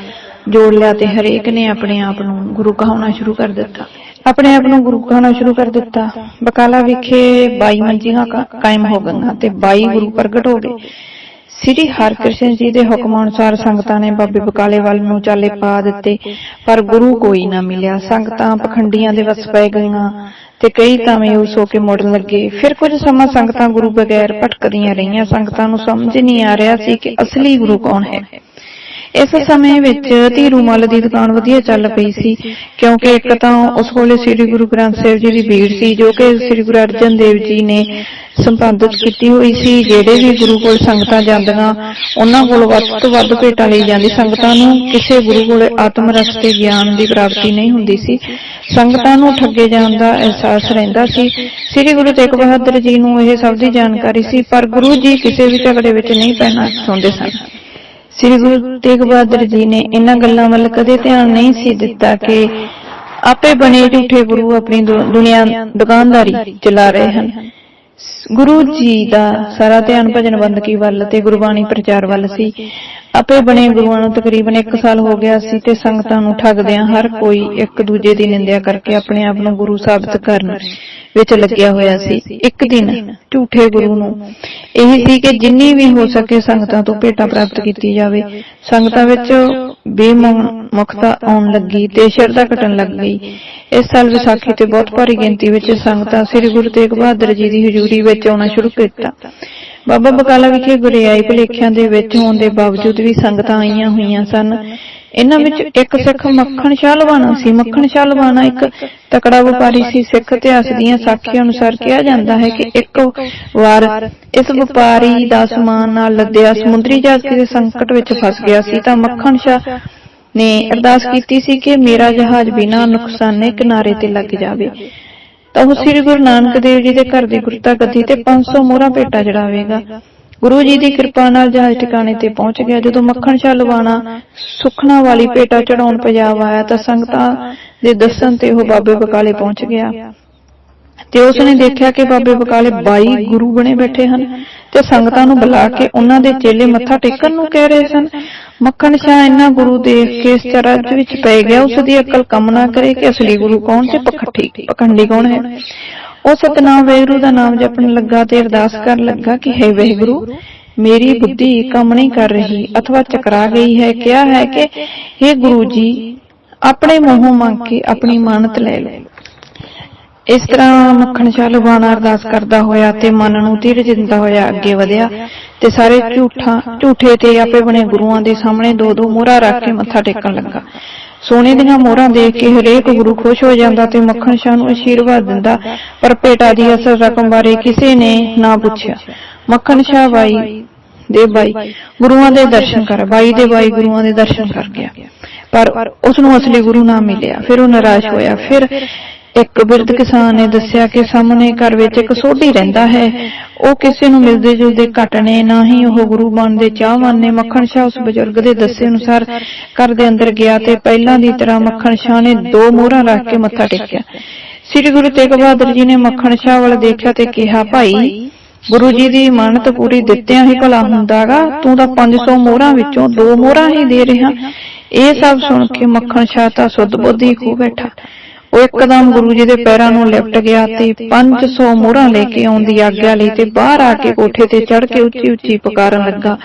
ਜੋੜ ਲਿਆ ਤੇ ਹਰੇਕ ਨੇ ਆਪਣੇ ਆਪ ਨੂੰ ਗੁਰੂ ਕਹਾਉਣਾ ਸ਼ੁਰੂ ਕਰ ਦਿੱਤਾ। ਆਪਣੇ ਆਪ ਨੂੰ ਗੁਰੂ ਕਹਾਉਣਾ ਸ਼ੁਰੂ ਕਰ ਦਿੱਤਾ। ਬਕਾਲਾ ਵਿਖੇ 22 ਮੰਜੀਆਂ ਕਾਇਮ ਹੋ ਗਈਆਂ ਤੇ 22 ਗੁਰੂ ਪ੍ਰਗਟ ਹੋ ਗਏ। ਸ੍ਰੀ ਹਰਕ੍ਰਿਸ਼ਨ ਜੀ ਦੇ ਹੁਕਮ ਅਨੁਸਾਰ ਸੰਗਤਾਂ ਨੇ ਬਾਬੇ ਬਕਾਲੇ ਵੱਲ ਨੂੰ ਚਾਲੇ ਪਾ ਦਿੱਤੇ, ਪਰ ਗੁਰੂ ਕੋਈ ਨਾ ਮਿਲਿਆ। ਸੰਗਤਾਂ ਪਖੰਡੀਆਂ ਦੇ ਵਸ ਪੈ ਗਈਆਂ। ਤੇ ਕਈ ਤਾਂ ਮਾਯੂਸ ਹੋ ਕੇ ਮੁੜਨ ਲੱਗੇ। ਫਿਰ ਕੁਝ ਸਮਾਂ ਸੰਗਤਾਂ ਗੁਰੂ ਬਗੈਰ ਭਟਕਦੀਆਂ ਰਹੀਆਂ। ਸੰਗਤਾਂ ਨੂੰ ਸਮਝ ਨਹੀਂ ਆ ਰਿਹਾ ਸੀ ਕਿ ਅਸਲੀ ਗੁਰੂ ਕੌਣ ਹੈ। ਇਸ ਸਮੇਂ ਵਿੱਚ ਧੀਰੂ ਮੱਲ ਦੀ ਦੁਕਾਨ ਵਧੀਆ ਚੱਲ ਪਈ ਸੀ ਕਿਉਂਕਿ ਇੱਕ ਤਾਂ ਉਸ ਕੋਲੇ ਸ੍ਰੀ ਗੁਰੂ ਗ੍ਰੰਥ ਸਾਹਿਬ ਜੀ ਦੀ ਭੀੜ ਸੀ ਜੋ ਕਿ ਸ੍ਰੀ ਗੁਰੂ ਅਰਜਨ ਦੇਵ ਜੀ ਨੇ ਸੰਪਾਦਿਤ ਕੀਤੀ ਹੋਈ ਸੀ ਜਿਹੜੇ ਵੀ ਗੁਰੂ ਕੋਲ ਸੰਗਤਾਂ ਜਾਂਦੀਆਂ ਉਹਨਾਂ ਕੋਲ ਵੱਧ ਤੋਂ ਵੱਧ ਭੇਟਾਂ ਲਈ ਜਾਂਦੀ ਸੰਗਤਾਂ ਨੂੰ ਕਿਸੇ ਗੁਰੂ ਕੋਲ ਆਤਮ ਰਸ ਤੇ ਗਿਆਨ ਦੀ ਪ੍ਰਾਪਤੀ ਨਹੀਂ ਹੁੰਦੀ ਸੀ ਸੰਗਤਾਂ ਨੂੰ ਠੱਗੇ ਜਾਣ ਦਾ ਅਹਿਸਾਸ ਰਹਿੰਦਾ ਸੀ। ਸ੍ਰੀ ਗੁਰੂ ਤੇਗ ਬਹਾਦਰ ਜੀ ਨੂੰ ਇਹ ਸਭ ਦੀ ਜਾਣਕਾਰੀ ਸੀ ਪਰ ਗੁਰੂ ਜੀ ਕਿਸੇ ਵੀ ਝਗੜੇ ਵਿੱਚ ਨਹੀਂ ਪੈਣਾ। ਚਾਹੁੰਦੇ ਸਨ ਸ੍ਰੀ ਗੁਰੂ ਤੇਗ ਬਹਾਦਰ ਜੀ ਨੇ ਇਹਨਾਂ ਗੱਲਾਂ ਵੱਲ ਕਦੇ ਧਿਆਨ ਨਹੀਂ ਸੀ ਦਿੱਤਾ ਕਿ ਆਪੇ ਬਣੇ ਝੂਠੇ ਗੁਰੂ ਆਪਣੀ ਦੁ- ਦੁਨੀਆ ਦੁਕਾਨਦਾਰੀ ਚਲਾ ਰਹੇ ਹਨ। ਗੁਰੂ ਜੀ ਦਾ ਸਾਰਾ ਧਿਆਨ ਭਜਨ ਬੰਦਗੀ ਵੱਲ ਤੇ ਗੁਰਬਾਣੀ ਪ੍ਰਚਾਰ ਵੱਲ ਸੀ। ਆਪੇ ਬਣੇ ਗੁਰੂਆਂ ਨੂੰ ਤਕਰੀਬਨ 1 ਸਾਲ ਹੋ ਗਿਆ ਸੀ ਤੇ ਸੰਗਤਾਂ ਨੂੰ ਠੱਗਦਿਆਂ ਹਰ ਕੋਈ ਇੱਕ ਦੂਜੇ ਦੀ ਨਿੰਦਿਆ ਕਰਕੇ ਆਪਣੇ ਆਪ ਨੂੰ ਗੁਰੂ ਸਾਬਤ ਕਰਨ ਵਿੱਚ ਲੱਗਿਆ ਹੋਇਆ ਸੀ। ਇੱਕ ਦਿਨ ਝੂਠੇ ਗੁਰੂ ਨੂੰ ਇਹ ਸੀ ਕਿ ਜਿੰਨੀ ਵੀ ਹੋ ਸਕੇ ਸੰਗਤਾਂ ਤੋਂ ਭੇਟਾ ਪ੍ਰਾਪਤ ਕੀਤੀ ਜਾਵੇ। ਸੰਗਤਾਂ ਵਿੱਚ ਬੇਮੁਖਤਾ ਆਉਣ ਲੱਗੀ ਤੇ ਸ਼ਰਧਾ ਘਟਣ ਲੱਗ ਗਈ। ਇਸ ਸਾਲ ਵਿਸਾਖੀ ਤੇ ਬਹੁਤ ਭਾਰੀ ਗਿਣਤੀ ਵਿੱਚ ਸੰਗਤਾਂ ਸ੍ਰੀ ਗੁਰੂ ਤੇਗ ਬਹਾਦਰ ਜੀ ਦੀ ਹਜ਼ੂਰੀ ਵਿੱਚ ਆਉਣਾ ਸ਼ੁਰੂ ਕੀਤਾ। ਬਾਬਾ ਬਕਾਲਾ ਵਿਖੇ ਗੁਰਿਆਈ ਭਲੇਖਿਆਂ ਦੇ ਵਿੱਚ ਹੋਣ ਦੇ ਬਾਵਜੂਦ ਵੀ ਸੰਗਤਾਂ ਆਈਆਂ ਹੋਈਆਂ ਸਨ। ਇਹਨਾਂ ਵਿੱਚ ਇੱਕ ਸਿੱਖ ਮੱਖਣ ਸ਼ਾਹ ਲਵਾਣਾ ਸੀ। ਮੱਖਣ ਸ਼ਾਹ ਲਵਾਣਾ ਇੱਕ ਤਕੜਾ ਵਪਾਰੀ ਸੀ। ਸਿੱਖ ਇਤਿਹਾਸ ਦੀਆਂ ਸਾਖੀਆਂ ਅਨੁਸਾਰ ਕਿਹਾ ਜਾਂਦਾ ਹੈ ਕਿ ਇੱਕ ਵਾਰ ਇਸ ਵਪਾਰੀ ਦਾ ਸਮਾਨ ਨਾਲ ਲੱਦਿਆ ਸਮੁੰਦਰੀ ਜਹਾਜ਼ ਕਿਸੇ ਸੰਕਟ ਵਿੱਚ ਫਸ ਗਿਆ ਸੀ ਤਾਂ ਮੱਖਣ ਸ਼ਾਹ ਨੇ ਅਰਦਾਸ ਕੀਤੀ ਸੀ ਕਿ ਮੇਰਾ ਜਹਾਜ਼ ਬਿਨਾਂ ਨੁਕਸਾਨੇ ਕਿਨਾਰੇ ਤੇ ਲੱਗ ਜਾਵੇ। ਤਾਂ ਉਹ ਸ੍ਰੀ ਗੁਰੂ ਨਾਨਕ ਦੇਵ ਜੀ ਦੇ ਘਰ ਦੀ ਗੁਰਤਾ ਗੱਦੀ ਤੇ 500 ਮੋਹਰਾਂ ਭੇਟਾ ਚੜਾਵੇਗਾ ਗੁਰੂ ਜੀ ਦੀ ਕਿਰਪਾ ਨਾਲ ਜਹਾਜ਼ ਟਿਕਾਣੇ ਤੇ ਪਹੁੰਚ ਗਿਆ। ਜਦੋਂ ਮੱਖਣ ਸ਼ਾਹ ਲਵਾਣਾ ਸੁਖਣਾ ਵਾਲੀ ਭੇਟਾ ਚੜਾਉਣ ਪੰਜਾਬ ਆਇਆ ਤਾਂ ਸੰਗਤਾਂ ਦੇ ਦੱਸਣ ਤੇ ਉਹ ਬਾਬੇ ਬਕਾਲੇ ਪਹੁੰਚ ਗਿਆ। ਤੇ ਉਸ ਨੇ ਦੇਖਿਆ ਕਿ ਬਾਬੇ ਬਕਾਲੇ 22 ਗੁਰੂ ਬਣੇ ਬੈਠੇ ਹਨ ਤੇ ਸੰਗਤਾਂ ਨੂੰ ਬੁਲਾ ਕੇ ਉਹਨਾਂ ਦੇ ਚੇਲੇ ਮੱਥਾ ਟੇਕਣ ਨੂੰ ਕਹਿ ਰਹੇ ਸਨ। ਮੱਖਣ ਸ਼ਾਹ ਇਹਨਾਂ ਗੁਰੂ ਦੇਖ ਕੇ ਇਸ ਤਰ੍ਹਾਂ ਵਿੱਚ ਪੈ ਗਿਆ ਉਸ ਦੀ ਅਕਲ ਕੰਮ ਨਾ ਕਰੇ ਕਿ ਅਸਲੀ ਗੁਰੂ ਕੌਣ ਤੇ ਪਖੰਡੀ ਪਖੰਡੀ ਕੌਣ ਹੈ। ਉਹ ਸਤਨਾਮ ਵੈਗਰੂ ਦਾ ਨਾਮ ਜਪਣ ਲੱਗਾ ਤੇ ਅਰਦਾਸ ਕਰਨ ਲੱਗਾ ਕਿ ਹੈ ਵੈਗਰੂ ਮੇਰੀ ਬੁੱਧੀ ਕੰਮ ਨਹੀਂ ਕਰ ਰਹੀ ਅਥਵਾ ਚਕਰਾ ਗਈ ਹੈ ਕਿਹਾ ਹੈ ਕਿ हे ਗੁਰੂ ਜੀ ਆਪਣੇ ਮੂੰਹੋਂ ਮੰਗ ਕੇ ਆਪਣੀ ਮਾਨਤ ਲੈ ਲਓ ਇਸ ਤਰ੍ਹਾਂ ਮੱਖਣ ਸ਼ਾਹ ਲੁਬਾਣਾ ਅਰਦਾਸ ਕਰਦਾ ਹੋਇਆ ਤੇ ਮਨ ਨੂੰ ਧੀਰਜ ਦਿੰਦਾ ਹੋਇਆ ਅੱਗੇ ਵਧਿਆ ਤੇ ਸਾਰੇ ਝੂਠਾਂ ਝੂਠੇ ਤੇ ਆਪੇ ਬਣੇ ਗੁਰੂਆਂ ਦੇ ਸਾਹਮਣੇ ਦੋ ਦੋ ਮੋਹਰਾਂ ਰੱਖ ਕੇ ਮੱਥਾ ਟੇਕਣ ਲੱਗਾ। ਸੋਨੇ ਦੀਆਂ ਮੋਹਰਾਂ ਦੇਖ ਕੇ ਹਰੇਕ ਗੁਰੂ ਖੁਸ਼ ਹੋ ਜਾਂਦਾ ਤੇ ਮੱਖਣ ਸ਼ਾਹ ਨੂੰ ਅਸ਼ੀਰਵਾਦ ਦਿੰਦਾ, ਪਰ ਭੇਟਾ ਦੀ ਅਸਲ ਰਕਮ ਬਾਰੇ ਕਿਸੇ ਨੇ ਨਾ ਪੁੱਛਿਆ। ਮੱਖਣ ਸ਼ਾਹ ਬਾਈ ਦੇ ਬਾਈ ਗੁਰੂਆਂ ਦੇ ਦਰਸ਼ਨ ਕਰ, ਬਾਈ ਦੇ ਬਾਈ ਗੁਰੂਆਂ ਦੇ ਦਰਸ਼ਨ ਕਰ ਗਿਆ। ਪਰ ਉਸ ਨੂੰ ਅਸਲੀ ਗੁਰੂ ਨਾ ਮਿਲਿਆ, ਫਿਰ ਉਹ ਨਿਰਾਸ਼ ਹੋਇਆ, ਫਿਰ ਇੱਕ ਬਿਰਧ ਕਿਸਾਨ ਨੇ ਦੱਸਿਆ ਕਿ ਸਾਹਮਣੇ ਘਰ ਵਿੱਚ ਇੱਕ ਸੋਢੀ ਰਹਿੰਦਾ ਹੈ। ਉਹ ਕਿਸੇ ਨੂੰ ਮਿਲਦੇ ਜੁਲਦੇ ਘੱਟ ਨੇ, ਨਾ ਹੀ ਉਹ ਗੁਰੂ ਬਣਦੇ ਚਾਹਵਾਨ ਨੇ। ਮੱਖਣ ਸ਼ਾਹ ਉਸ ਬਜ਼ੁਰਗ ਦੇ ਦੱਸੇ ਅਨੁਸਾਰ ਘਰ ਦੇ ਅੰਦਰ ਗਿਆ ਤੇ ਪਹਿਲਾਂ ਦੀ ਤਰ੍ਹਾਂ ਮੱਖਣ ਸ਼ਾਹ ਨੇ ਦੋ ਮੋਹਰਾਂ ਰੱਖ ਕੇ ਮੱਥਾ ਟੇਕਿਆ। ਸ੍ਰੀ ਗੁਰੂ ਤੇਗ ਬਹਾਦਰ ਜੀ ਨੇ ਮੱਖਣ ਸ਼ਾਹ ਵੱਲ ਦੇਖਿਆ ਤੇ ਕਿਹਾ, ਭਾਈ, ਗੁਰੂ ਜੀ ਦੀ ਮਾਨਤ ਪੂਰੀ ਦਿੱਤਿਆਂ ਹੀ ਭਲਾ ਹੁੰਦਾਗਾ। ਤੂੰ ਤਾਂ 500 ਮੋਹਰਾਂ ਵਿੱਚੋਂ ਦੋ ਮੋਹਰਾਂ ਹੀ ਦੇ ਰਿਹਾ। ਇਹ ਸਭ ਸੁਣ ਕੇ ਮੱਖਣ ਸ਼ਾਹ ਤਾਂ ਸੁੱਧ ਬੁੱਧੀ ਖੂ ਬੈਠਾ। ਉਹ ਇੱਕਦਮ ਗੁਰੂ ਜੀ ਦੇ ਪੈਰਾਂ ਨੂੰ ਲਿਪਟ ਗਿਆ ਤੇ 500 ਮੋਹਰਾਂ ਲੈ ਕੇ ਆਉਣ ਦੀ ਆਗਿਆ ਲਈ ਤੇ ਬਾਹਰ ਆ ਕੇ ਕੋਠੇ ਤੇ ਚੜ ਕੇ ਉੱਚੀ ਉੱਚੀ ਪੁਕਾਰਨ ਲੱਗਾ।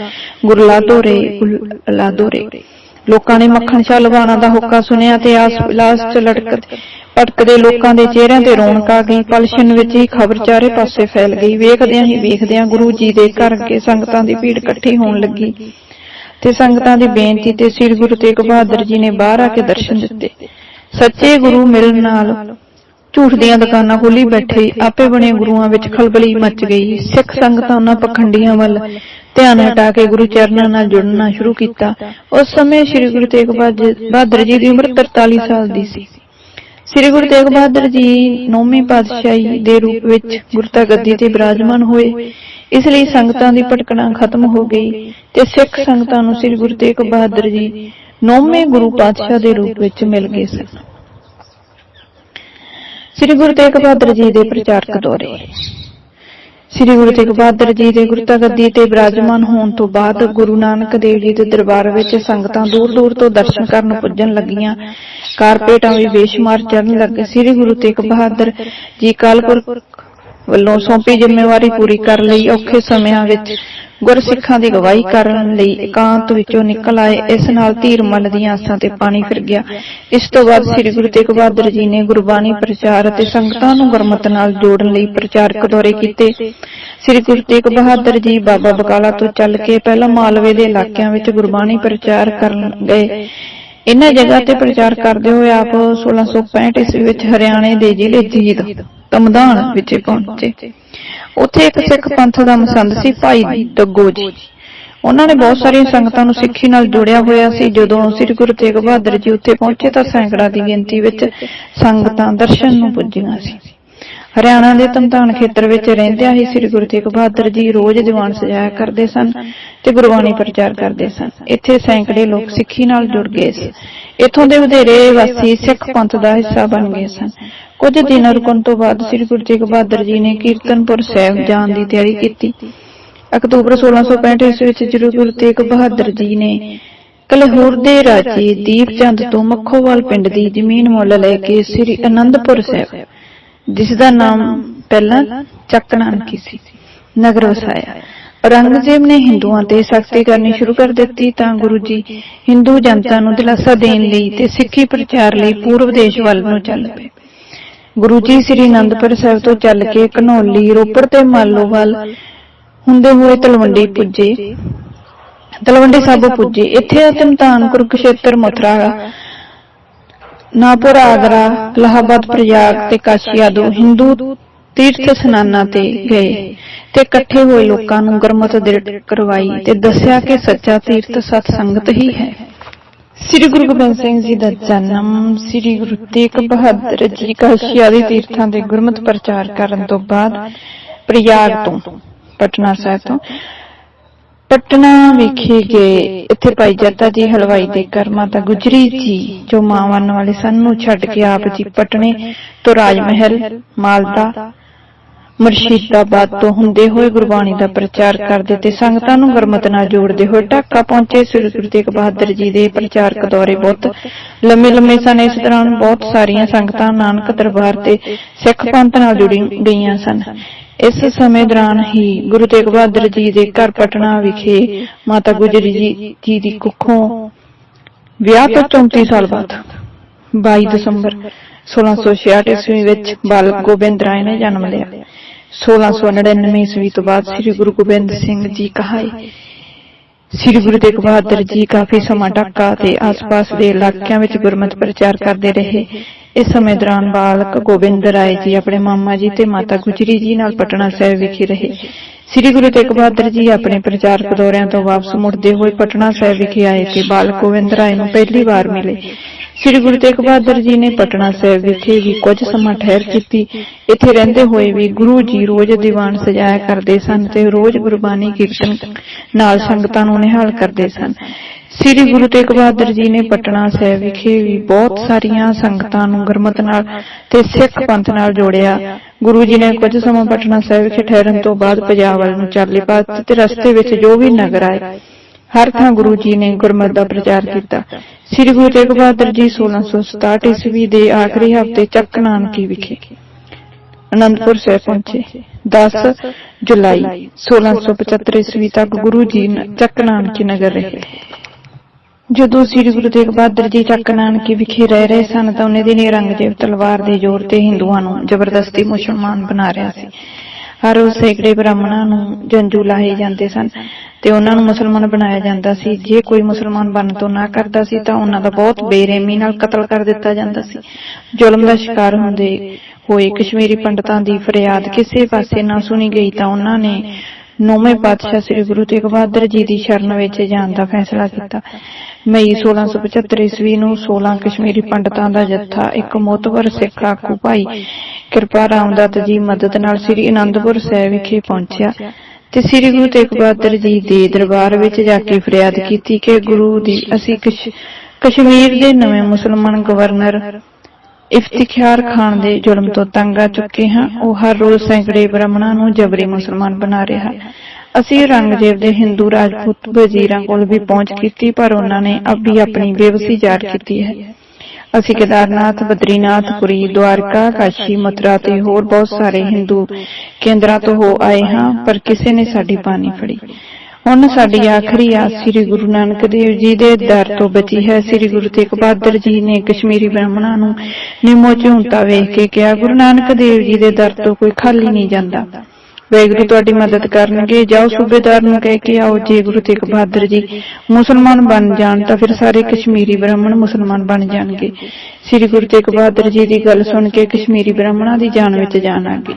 ਗੁਰਲਾਦੋ ਰੇ ਗੁਰਲਾਦੋ ਰੇ। ਲੋਕਾਂ ਨੇ ਮੱਖਣ ਸ਼ਾਹ ਲਵਾਣਾ ਦਾ ਹੁੱਕਾ ਸੁਣਿਆ ਤੇ ਆਸ ਵਿਲਾਸ ਚ ਲੜਕਦੇ ਭਟਕਦੇ ਲੋਕਾਂ ਦੇ ਚਿਹਰਿਆਂ ਤੇ ਰੌਣਕ ਆ ਗਈ। ਪਲਸ਼ਨ ਵਿੱਚ ਹੀ ਖਬਰ ਚਾਰੇ ਪਾਸੇ ਫੈਲ ਗਈ। ਵੇਖਦਿਆਂ ਹੀ ਵੇਖਦਿਆਂ ਗੁਰੂ ਜੀ ਦੇ ਘਰ ਅੱਗੇ ਸੰਗਤਾਂ ਦੀ ਭੀੜ ਇਕੱਠੀ ਹੋਣ ਲੱਗੀ। ਤੇ ਸੰਗਤਾਂ ਦੀ ਬੇਨਤੀ ਤੇ ਸ੍ਰੀ ਗੁਰੂ ਤੇਗ ਬਹਾਦਰ ਜੀ ਨੇ ਬਾਹਰ ਆ ਕੇ ਦਰਸ਼ਨ ਦਿੱਤੇ ਸੱਚੇ ਗੁਰੂ ਮਿਲਣ ਨਾਲ ਝੂਠ ਦੀਆਂ ਦੁਕਾਨਾਂ ਖੋਲੀ ਬੈਠੇ, ਆਪੇ ਬਣੇ ਗੁਰੂਆਂ ਵਿੱਚ ਖਲਬਲੀ ਮਚ ਗਈ, ਸਿੱਖ ਸੰਗਤਾਂ ਉਹਨਾਂ ਪਖੰਡੀਆਂ ਵੱਲ ਧਿਆਨ ਹਟਾ ਕੇ ਗੁਰੂ ਚਰਨਾਂ ਨਾਲ ਜੁੜਨਾ ਸ਼ੁਰੂ ਕੀਤਾ। ਉਸ ਸਮੇਂ ਸ੍ਰੀ ਗੁਰੂ ਤੇਗ ਬਹਾਦਰ ਜੀ ਦੀ ਉਮਰ 43 ਸਾਲ ਦੀ ਸੀ। ਸ੍ਰੀ ਗੁਰੂ ਤੇਗ ਬਹਾਦਰ ਜੀ ਨੌਵੀਂ ਪਾਤਸ਼ਾਹੀ ਦੇ ਰੂਪ ਵਿੱਚ ਗੁਰਤਾ ਗੱਦੀ ਤੇ ਬਿਰਾਜਮਾਨ ਹੋਏ। ਇਸ ਲਈ ਸੰਗਤਾਂ ਦੀ ਭਟਕਣਾ ਖਤਮ ਹੋ ਗਈ ਤੇ ਸਿੱਖ ਸੰਗਤਾਂ ਨੂੰ ਸ੍ਰੀ ਗੁਰੂ ਤੇਗ ਬਹਾਦਰ ਜੀ ਨੌਵੇਂ ਗੁਰੂ ਪਾਤਸ਼ਾਹ ਦੇ ਰੂਪ ਵਿੱਚ ਮਿਲ ਗਏ ਸਨ ਸ੍ਰੀ ਗੁਰੂ ਤੇਗ ਬਹਾਦਰ ਜੀ ਦੇ ਪ੍ਰਚਾਰਕ ਦੌਰੇ। ਸ੍ਰੀ ਗੁਰੂ ਤੇਗ ਬਹਾਦਰ ਜੀ ਦੇ ਗੁਰਤਾ ਗੱਦੀ ਤੇ ਬਿਰਾਜਮਾਨ ਹੋਣ ਤੋਂ ਬਾਅਦ ਗੁਰੂ ਨਾਨਕ ਦੇਵ ਜੀ ਦੇ ਦਰਬਾਰ ਵਿੱਚ ਸੰਗਤਾਂ ਦੂਰ ਦੂਰ ਤੋਂ ਦਰਸ਼ਨ ਕਰਨ ਪੁੱਜਣ ਲੱਗੀਆਂ। ਕਾਰਪੇਟਾਂ ਵੀ ਬੇਸ਼ੁਮਾਰ ਚੜਨ ਲੱਗੇ ਸ੍ਰੀ ਗੁਰੂ ਤੇਗ ਬਹਾਦਰ ਜੀ ਕਾਲਪੁਰ ਵੱਲੋਂ ਸੌਂਪੀ ਜ਼ਿੰਮੇਵਾਰੀ ਪੂਰੀ ਕਰ ਲਈ ਔਖੇ ਸਮਿਆਂ ਵਿੱਚ ਗੁਰਸਿੱਖਾਂ ਦੀ ਗਵਾਹੀ ਕਰਨ ਲਈ ਇਕਾਂਤ ਵਿੱਚੋਂ ਨਿਕਲ ਆਏ। ਇਸ ਨਾਲ ਧੀਰ ਮੱਲ ਦੀਆਂ ਆਸਾਂ ਤੇ ਪਾਣੀ ਫਿਰ ਗਿਆ। ਇਸ ਤੋਂ ਬਾਅਦ ਸ੍ਰੀ ਗੁਰੂ ਤੇਗ ਬਹਾਦਰ ਜੀ ਨੇ ਗੁਰਬਾਣੀ ਪ੍ਰਚਾਰ ਅਤੇ ਸੰਗਤਾਂ ਨੂੰ ਗੁਰਮਤਿ ਨਾਲ ਜੋੜਨ ਲਈ ਪ੍ਰਚਾਰਕ ਦੌਰੇ ਕੀਤੇ। ਸ੍ਰੀ ਗੁਰੂ ਤੇਗ ਬਹਾਦਰ ਜੀ ਬਾਬਾ ਬਕਾਲਾ ਤੋਂ ਚੱਲ ਕੇ ਪਹਿਲਾਂ ਮਾਲਵੇ ਦੇ ਇਲਾਕਿਆਂ ਵਿੱਚ ਗੁਰਬਾਣੀ ਪ੍ਰਚਾਰ ਕਰਨ ਗਏ। ਇਹਨਾਂ ਜਗ੍ਹਾ ਤੇ ਪ੍ਰਚਾਰ ਕਰਦੇ ਹੋਏ ਆਪ 1665 ਈਸਵੀ ਵਿੱਚ ਹਰਿਆਣੇ ਦੇ ਜ਼ਿਲ੍ਹੇ ਜੀਂਦ ਤਮਦਾਨ ਵਿੱਚ ਪਹੁੰਚੇ। ਉੱਥੇ ਇੱਕ ਸਿੱਖ ਪੰਥ ਦਾ ਮਸੰਦ ਸੀ ਭਾਈ ਦੱਗੋ ਜੀ ਉਹਨਾਂ ਨੇ ਬਹੁਤ ਸਾਰੀਆਂ ਸੰਗਤਾਂ ਨੂੰ ਸਿੱਖੀ ਨਾਲ ਜੋੜਿਆ ਹੋਇਆ ਸੀ। ਜਦੋਂ ਸ੍ਰੀ ਗੁਰੂ ਤੇਗ ਬਹਾਦਰ ਜੀ ਉੱਥੇ ਪਹੁੰਚੇ ਤਾਂ ਸੈਂਕੜਾ ਦੀ ਗਿਣਤੀ ਵਿੱਚ ਸੰਗਤਾਂ ਦਰਸ਼ਨ ਨੂੰ ਪੁੱਜੀਆਂ ਸੀ। ਹਰਿਆਣਾ ਦੇ ਤਮਤਾਨ ਖੇਤਰ ਵਿੱਚ ਰਹਿੰਦਿਆਂ ਹੀ ਸ੍ਰੀ ਗੁਰੂ ਤੇਗ ਬਹਾਦਰ ਜੀ ਰੋਜ਼ ਦੀਵਾਨ ਸਜਾਇਆ ਕਰਦੇ ਸਨ ਤੇ ਗੁਰਬਾਣੀ ਪ੍ਰਚਾਰ ਕਰਦੇ ਸਨ। ਇੱਥੇ ਸੈਂਕੜੇ ਲੋਕ ਸਿੱਖੀ ਨਾਲ ਜੁੜ ਗਏ ਸੀ। ਇੱਥੋਂ ਦੇ ਵਧੇਰੇ ਵਾਸੀ ਸਿੱਖ ਪੰਥ ਦਾ ਹਿੱਸਾ ਬਣ ਗਏ ਸਨ। ਕੁਝ ਦਿਨ ਰੁਕਣ ਤੋਂ ਬਾਅਦ ਸ੍ਰੀ ਗੁਰੂ ਤੇਗ ਬਹਾਦਰ ਜੀ ਨੇ ਕੀਰਤਨਪੁਰ ਸਾਹਿਬ ਜਾਣ ਦੀ ਤਿਆਰੀ ਕੀਤੀ। ਅਕਤੂਬਰ 1665 ਈਸਵੀ ਵਿੱਚ ਸ੍ਰੀ ਗੁਰੂ ਤੇਗ ਬਹਾਦਰ ਜੀ ਨੇ ਕਲਹੂਰ ਦੇ ਰਾਜੇ ਦੀਪ ਚੰਦ ਤੋਂ ਮੱਖੋਵਾਲ ਪਿੰਡ ਦੀ ਜ਼ਮੀਨ ਮੁੱਲ ਲੈ ਕੇ ਸ੍ਰੀ ਅਨੰਦਪੁਰ ਸਾਹਿਬ ਜਿਸ ਦਾ ਨਾਮ ਪਹਿਲਾਂ ਚੱਕ ਸੀ, ਨਗਰ ਵਸਾਇਆ ਔਰੰਗਜ਼ੇਬ ਨੇ ਹਿੰਦੂਆਂ ਤੇ ਸਖਤੀ ਕਰਨੀ ਸ਼ੁਰੂ ਕਰ ਦਿੱਤੀ ਤਾਂ ਗੁਰੂ ਜੀ ਹਿੰਦੂ ਜਨਤਾ ਨੂੰ ਦਿਲਾਸਾ ਦੇਣ ਲਈ ਤੇ ਸਿੱਖੀ ਪ੍ਰਚਾਰ ਲਈ ਪੂਰਬ ਦੇਸ਼ ਵੱਲ ਨੂੰ ਚੱਲ ਪਏ। ਗੁਰੂ ਜੀ ਸ੍ਰੀ ਅਨੰਦਪੁਰ ਸਾਹਿਬ ਤੋਂ ਚੱਲ ਕੇ ਘਨੌਲੀ, ਰੋਪੜ ਤੇ ਮਾਲੋਵਾਲ ਹੁੰਦੇ ਹੋਏ ਤਲਵੰਡੀ ਪੁੱਜੇ। ਤਲਵੰਡੀ ਸਾਬੋ ਪੁੱਜੇ। ਇੱਥੇ ਅਤਮਤਾਨ ਕੁਰੂਕਸ਼ੇਤਰ ਮਥੁਰਾ ਨਾਪੁਰ ਆਗਰਾ ਇਲਾਹਾਬਾਦ ਪ੍ਰਯਾਗ ਤੇ ਕਾਸ਼ੀ ਆਦਿ ਹਿੰਦੂ ਤੀਰਥ ਸਨਾਨਾਂ ਤੇ ਗਏ ਤੇ ਇਕੱਠੇ ਹੋਏ ਲੋਕਾਂ ਨੂੰ ਗੁਰਮਤਿ ਦ੍ਰਿੜ ਕਰਵਾਈ ਤੇ ਦੱਸਿਆ ਕਿ ਸੱਚਾ ਤੀਰਥ ਸਤ ਸੰਗਤ ਹੀ ਹੈ। ਸ੍ਰੀ ਗੁਰੂ ਗੋਬਿੰਦ ਸਿੰਘ ਜੀ ਦਾ ਜਨਮ ਸ੍ਰੀ ਗੁਰੂ ਤੇਗ ਬਹਾਦਰ ਜੀ ਕਾਸ਼ੀ ਆਦਿ ਤੀਰਥਾਂ ਦੇ ਗੁਰਮਤ ਪ੍ਰਚਾਰ ਕਰਨ ਤੋਂ ਬਾਅਦ ਪ੍ਰਯਾਗ ਤੋਂ, ਪਟਨਾ ਸਾਹਿਬ ਤੋਂ। ਪਟਨਾ ਵਿਖੇ ਗਏ। ਇੱਥੇ ਭਾਈ ਜੱਤਾ ਜੀ ਹਲਵਾਈ ਦੇ ਘਰ ਮਾਤਾ ਗੁਜਰੀ ਜੀ ਜੋ ਮਾਵਨ ਵਾਲੇ ਸਨ ਨੂੰ ਛੱਡ ਕੇ ਆਪ ਜੀ ਪਟਨੇ ਤੋਂ ਰਾਜ ਮਹਿਲ ਮਾਲਦਾ ਮੁਰਸ਼ਿਦਾਬਾਦ ਤੋਂ ਹੁੰਦੇ ਹੋਏ ਗੁਰਬਾਣੀ ਦਾ ਪ੍ਰਚਾਰ ਕਰਦੇ ਤੇ ਸੰਗਤਾਂ ਨੂੰ ਗੁਰਮਤਿ ਨਾਲ ਜੋੜਦੇ ਹੋਏ ਢਾਕਾ ਪਹੁੰਚੇ। ਸ੍ਰੀ ਗੁਰੂ ਤੇਗ ਬਹਾਦਰ ਜੀ ਦੇ ਪ੍ਰਚਾਰਕ ਦੌਰੇ ਬਹੁਤ ਲੰਮੇ ਲੰਮੇ ਸਨ ਇਸ ਦੌਰਾਨ ਬਹੁਤ ਸਾਰੀਆਂ ਸੰਗਤਾਂ ਨਾਨਕ ਦਰਬਾਰ ਤੇ ਸਿੱਖ ਪੰਥ ਨਾਲ ਜੁੜੀ ਗਈਆਂ ਸਨ। ਇਸ ਸਮੇਂ ਦੌਰਾਨ ਹੀ ਗੁਰੂ ਤੇਗ ਬਹਾਦਰ ਜੀ ਦੇ ਘਰ ਪਟਨਾ ਵਿਖੇ ਮਾਤਾ ਗੁਜਰੀ ਜੀ ਦੀ ਕੁੱਖੋਂ ਵਿਆਹ ਤੋਂ 34 ਸਾਲ ਬਾਅਦ 22 ਦਸੰਬਰ 1666 ਈਸਵੀ ਵਿੱਚ ਬਾਲਕ ਗੋਬਿੰਦ ਰਾਏ ਨੇ ਜਨਮ ਲਿਆ। 1699 ਈਸਵੀ ਤੋਂ ਬਾਅਦ ਸ੍ਰੀ ਗੁਰੂ ਗੋਬਿੰਦ ਸਿੰਘ ਜੀ ਕਹਾਏ, ਸ੍ਰੀ ਗੁਰੂ ਤੇਗ ਬਹਾਦਰ ਜੀ ਕਾਫੀ ਸਮਾਂ ਢਾਕਾ ਤੇ ਆਸ-ਪਾਸ ਦੇ ਇਲਾਕਿਆਂ ਵਿੱਚ ਗੁਰਮਤਿ ਪ੍ਰਚਾਰ ਕਰਦੇ ਰਹੇ। ਇਸ ਸਮੇਂ ਦੌਰਾਨ ਬਾਲਕ ਗੋਬਿੰਦ ਰਾਏ ਜੀ ਆਪਣੇ ਮਾਮਾ ਜੀ ਤੇ ਮਾਤਾ ਗੁਜਰੀ ਜੀ ਨਾਲ ਪਟਨਾ ਸਾਹਿਬ ਵਿਖੇ ਰਹੇ। ਸ੍ਰੀ ਗੁਰੂ ਤੇਗ ਬਹਾਦਰ ਜੀ ਆਪਣੇ ਪ੍ਰਚਾਰਕ ਦੌਰਿਆਂ ਤੋਂ ਵਾਪਸ ਮੁੜਦੇ ਹੋਏ ਪਟਨਾ ਸਾਹਿਬ ਵਿਖੇ ਆਏ ਤੇ ਬਾਲਕ ਗੋਬਿੰਦ ਰਾਏ ਨੂੰ ਪਹਿਲੀ ਵਾਰ ਮਿਲੇ। ਸ੍ਰੀ ਗੁਰੂ ਤੇਗ ਬਹਾਦਰ ਜੀ ਨੇ ਪਟਨਾ ਸਾਹਿਬ ਵਿਖੇ ਵੀ ਕੁਝ ਸਮਾਂ ਠਹਿਰ ਕੀਤੀ। ਇੱਥੇ ਰਹਿੰਦੇ ਹੋਏ ਵੀ ਗੁਰੂ ਜੀ ਰੋਜ਼ ਦੀਵਾਨ ਸਜਾਇਆ ਕਰਦੇ ਸਨ ਤੇ ਰੋਜ਼ ਗੁਰਬਾਣੀ ਕੀਰਤਨ ਨਾਲ ਸੰਗਤਾਂ ਨੂੰ ਨਿਹਾਲ ਕਰਦੇ ਸਨ। ਸ੍ਰੀ ਗੁਰੂ ਤੇਗ ਬਹਾਦਰ ਜੀ ਨੇ ਪਟਨਾ ਸਾਹਿਬ ਵਿਖੇ ਵੀ ਬਹੁਤ ਸਾਰੀਆਂ ਸੰਗਤਾਂ ਨੂੰ ਗੁਰਮਤਿ ਨਾਲ ਤੇ ਸਿੱਖ ਪੰਥ ਨਾਲ ਜੋੜਿਆ। ਗੁਰੂ ਜੀ ਨੇ ਕੁਝ ਸਮਾਂ ਪਟਨਾ ਸਾਹਿਬ ਵਿਖੇ ਠਹਿਰਨ ਤੋਂ ਬਾਅਦ ਪੰਜਾਬ ਵੱਲ ਨੂੰ ਚਾਲੇ ਪਾ ਤੇ ਰਸਤੇ ਵਿੱਚ ਜੋ ਵੀ ਨਗਰ ਆਏ, ਹਰ ਥਾਂ ਗੁਰੂ ਜੀ ਨੇ ਗੁਰਮਤਿ ਦਾ ਪ੍ਰਚਾਰ ਕੀਤਾ। ਸ੍ਰੀ ਗੁਰੂ ਤੇਗ ਬਹਾਦਰ ਜੀ 1667 ਈਸਵੀ ਦੇ ਆਖਰੀ ਹਫ਼ਤੇ ਚੱਕ ਨਾਨਕੀ ਵਿਖੇ ਅਨੰਦਪੁਰ ਸਾਹਿਬ ਪਹੁੰਚੇ। 10 ਜੁਲਾਈ 1675 ਈਸਵੀ ਤੱਕ ਗੁਰੂ ਜੀ ਚੱਕ ਨਾਨਕੀ ਨਗਰ ਰਹੇ। ਜਦੋਂ ਸ੍ਰੀ ਗੁਰੂ ਤੇਗ ਬਹਾਦਰ ਜੀ ਚੱਕ ਨਾਨਕੀ ਵਿਖੇ ਰਹਿ ਰਹੇ ਸਨ ਤਾਂ ਉਹਨੇ ਦਿਨ ਰੰਗਦੇਵ ਤਲਵਾਰ ਦੇ ਜ਼ੋਰ ਤੇ ਹਿੰਦੂਆਂ ਨੂੰ ਜ਼ਬਰਦਸਤੀ ਮੁਸਲਮਾਨ ਬਣਾ ਰਿਹਾ ਸੀ। ਹਰ ਰੋਜ਼ ਸੈਂਕੜੇ ਬ੍ਰਾਹਮਣਾਂ ਨੂੰ ਜੰਜੂ ਲਾਏ ਜਾਂਦੇ ਸਨ ਤੇ ਉਹਨਾਂ ਨੂੰ ਮੁਸਲਮਾਨ ਬਣਾਇਆ ਜਾਂਦਾ ਸੀ। ਜੇ ਕੋਈ ਮੁਸਲਮਾਨ ਬਣਨ ਤੋਂ ਨਾ ਕਰਦਾ ਸੀ ਤਾਂ ਉਹਨਾਂ ਦਾ ਬਹੁਤ ਬੇਰਹਿਮੀ ਨਾਲ ਕਤਲ ਕਰ ਦਿੱਤਾ ਜਾਂਦਾ ਸੀ। ਜ਼ੁਲਮ ਦਾ ਸ਼ਿਕਾਰ ਹੁੰਦੇ ਹੋਏ ਕਸ਼ਮੀਰੀ ਪੰਡਤਾਂ ਦੀ ਫਰਿਆਦ ਕਿਸੇ ਪਾਸੇ ਨਾ ਸੁਣੀ ਗਈ ਤਾਂ ਉਹਨਾਂ ਨੇ ਨੌਵੇਂ ਪਾਤਸ਼ਾਹ ਸ੍ਰੀ ਗੁਰੂ ਤੇਗ ਬਹਾਦਰ ਜੀ ਦੀ ਸ਼ਰਨ ਵਿੱਚ ਜਾਣ ਦਾ ਫੈਸਲਾ ਕੀਤਾ। ਮਈ 1675 ਈਸਵੀ ਨੂੰ 16 ਕਸ਼ਮੀਰੀ ਪੰਡਤਾਂ ਦਾ ਜੱਥਾ ਇੱਕ ਮੋਤਵਰ ਸਿੱਖ ਆਗੂ ਭਾਈ ਕਿਰਪਾ ਰਾਮਦੱਤ ਜੀ ਮਦਦ ਨਾਲ ਸ੍ਰੀ ਅਨੰਦਪੁਰ ਸਾਹਿਬ ਵਿਖੇ ਪਹੁੰਚਿਆ ਤੇ ਸ੍ਰੀ ਗੁਰੂ ਤੇਗ ਬਹਾਦਰ ਜੀ ਦੇ ਦਰਬਾਰ ਵਿੱਚ ਜਾ ਕੇ ਫਰਿਆਦ ਕੀਤੀ ਕਿ ਗੁਰੂ ਦੀ ਅਸੀਂ ਕਸ਼- ਕਸ਼ਮੀਰ ਦੇ ਨਵੇਂ ਮੁਸਲਮਾਨ ਗਵਰਨਰ ਇਫਤਿਖਾਰ ਖਾਨ ਦੇ ਜ਼ੁਲਮ ਤੋਂ ਤੰਗ ਆ ਚੁੱਕੇ ਹਾਂ। ਉਹ ਹਰ ਰੋਜ਼ ਸੈਂਕੜੇ ਬ੍ਰਾਹਮਣਾਂ ਨੂੰ ਜਬਰੀ ਮੁਸਲਮਾਨ ਬਣਾ ਰਿਹਾ। ਅਸੀਂ ਔਰੰਗਜ਼ੇਬ ਦੇ ਹਿੰਦੂ ਰਾਜਪੂਤ ਵਜ਼ੀਰਾਂ ਕੋਲ ਵੀ ਪਹੁੰਚ ਕੀਤੀ, ਪਰ ਉਹਨਾਂ ਨੇ ਅਬ ਆਪਣੀ ਬੇਵਸੀ ਜ਼ਾਹਰ ਕੀਤੀ ਹੈ। ਅਸੀਂ ਕੇਦਾਰਨਾਥ, ਬਦਰੀਨਾਥ, ਪੁਰੀ, ਦੁਆਰਕਾ, ਕਾਸ਼ੀ, ਮਥੁਰਾ ਤੇ ਹੋਰ ਬਹੁਤ ਸਾਰੇ ਹਿੰਦੂ ਕੇਂਦਰਾਂ ਤੋਂ ਹੋ ਆਏ ਹਾਂ, ਪਰ ਕਿਸੇ ਨੇ ਸਾਡੀ ਬਾਣੀ ਫੜੀ। ਹੁਣ ਸਾਡੀ ਆਖਰੀ ਆਸ ਸ੍ਰੀ ਗੁਰੂ ਨਾਨਕ ਦੇਵ ਜੀ ਦੇ ਦਰ ਤੋਂ ਬਚੀ ਹੈ ਸ੍ਰੀ ਗੁਰੂ ਤੇਗ ਬਹਾਦਰ ਜੀ ਨੇ ਕਸ਼ਮੀਰੀ ਬ੍ਰਾਹਮਣਾਂ ਨੂੰ ਨਿਮੋ ਝੂੰਟਾ ਵੇਖ ਕੇ ਕਿਹਾ ਗੁਰੂ ਨਾਨਕ ਦੇਵ ਜੀ ਦੇ ਦਰ ਤੋਂ ਕੋਈ ਖਾਲੀ ਨਹੀਂ ਜਾਂਦਾ। ਵਾਹਿਗੁਰੂ ਤੁਹਾਡੀ ਮਦਦ ਕਰਨਗੇ। ਜਾਓ ਸੂਬੇਦਾਰ ਨੂੰ ਕਹਿ ਕੇ ਆਓ, ਜੇ ਗੁਰੂ ਤੇਗ ਬਹਾਦਰ ਜੀ ਮੁਸਲਮਾਨ ਬਣ ਜਾਣ ਤਾਂ ਫਿਰ ਸਾਰੇ ਕਸ਼ਮੀਰੀ ਬ੍ਰਾਹਮਣ ਮੁਸਲਮਾਨ ਬਣ ਜਾਣਗੇ। ਸ੍ਰੀ ਗੁਰੂ ਤੇਗ ਬਹਾਦਰ ਜੀ ਦੀ ਗੱਲ ਸੁਣ ਕੇ ਕਸ਼ਮੀਰੀ ਬ੍ਰਾਹਮਣਾਂ ਦੀ ਜਾਨ ਵਿੱਚ ਜਾਨ ਆ ਗਈ।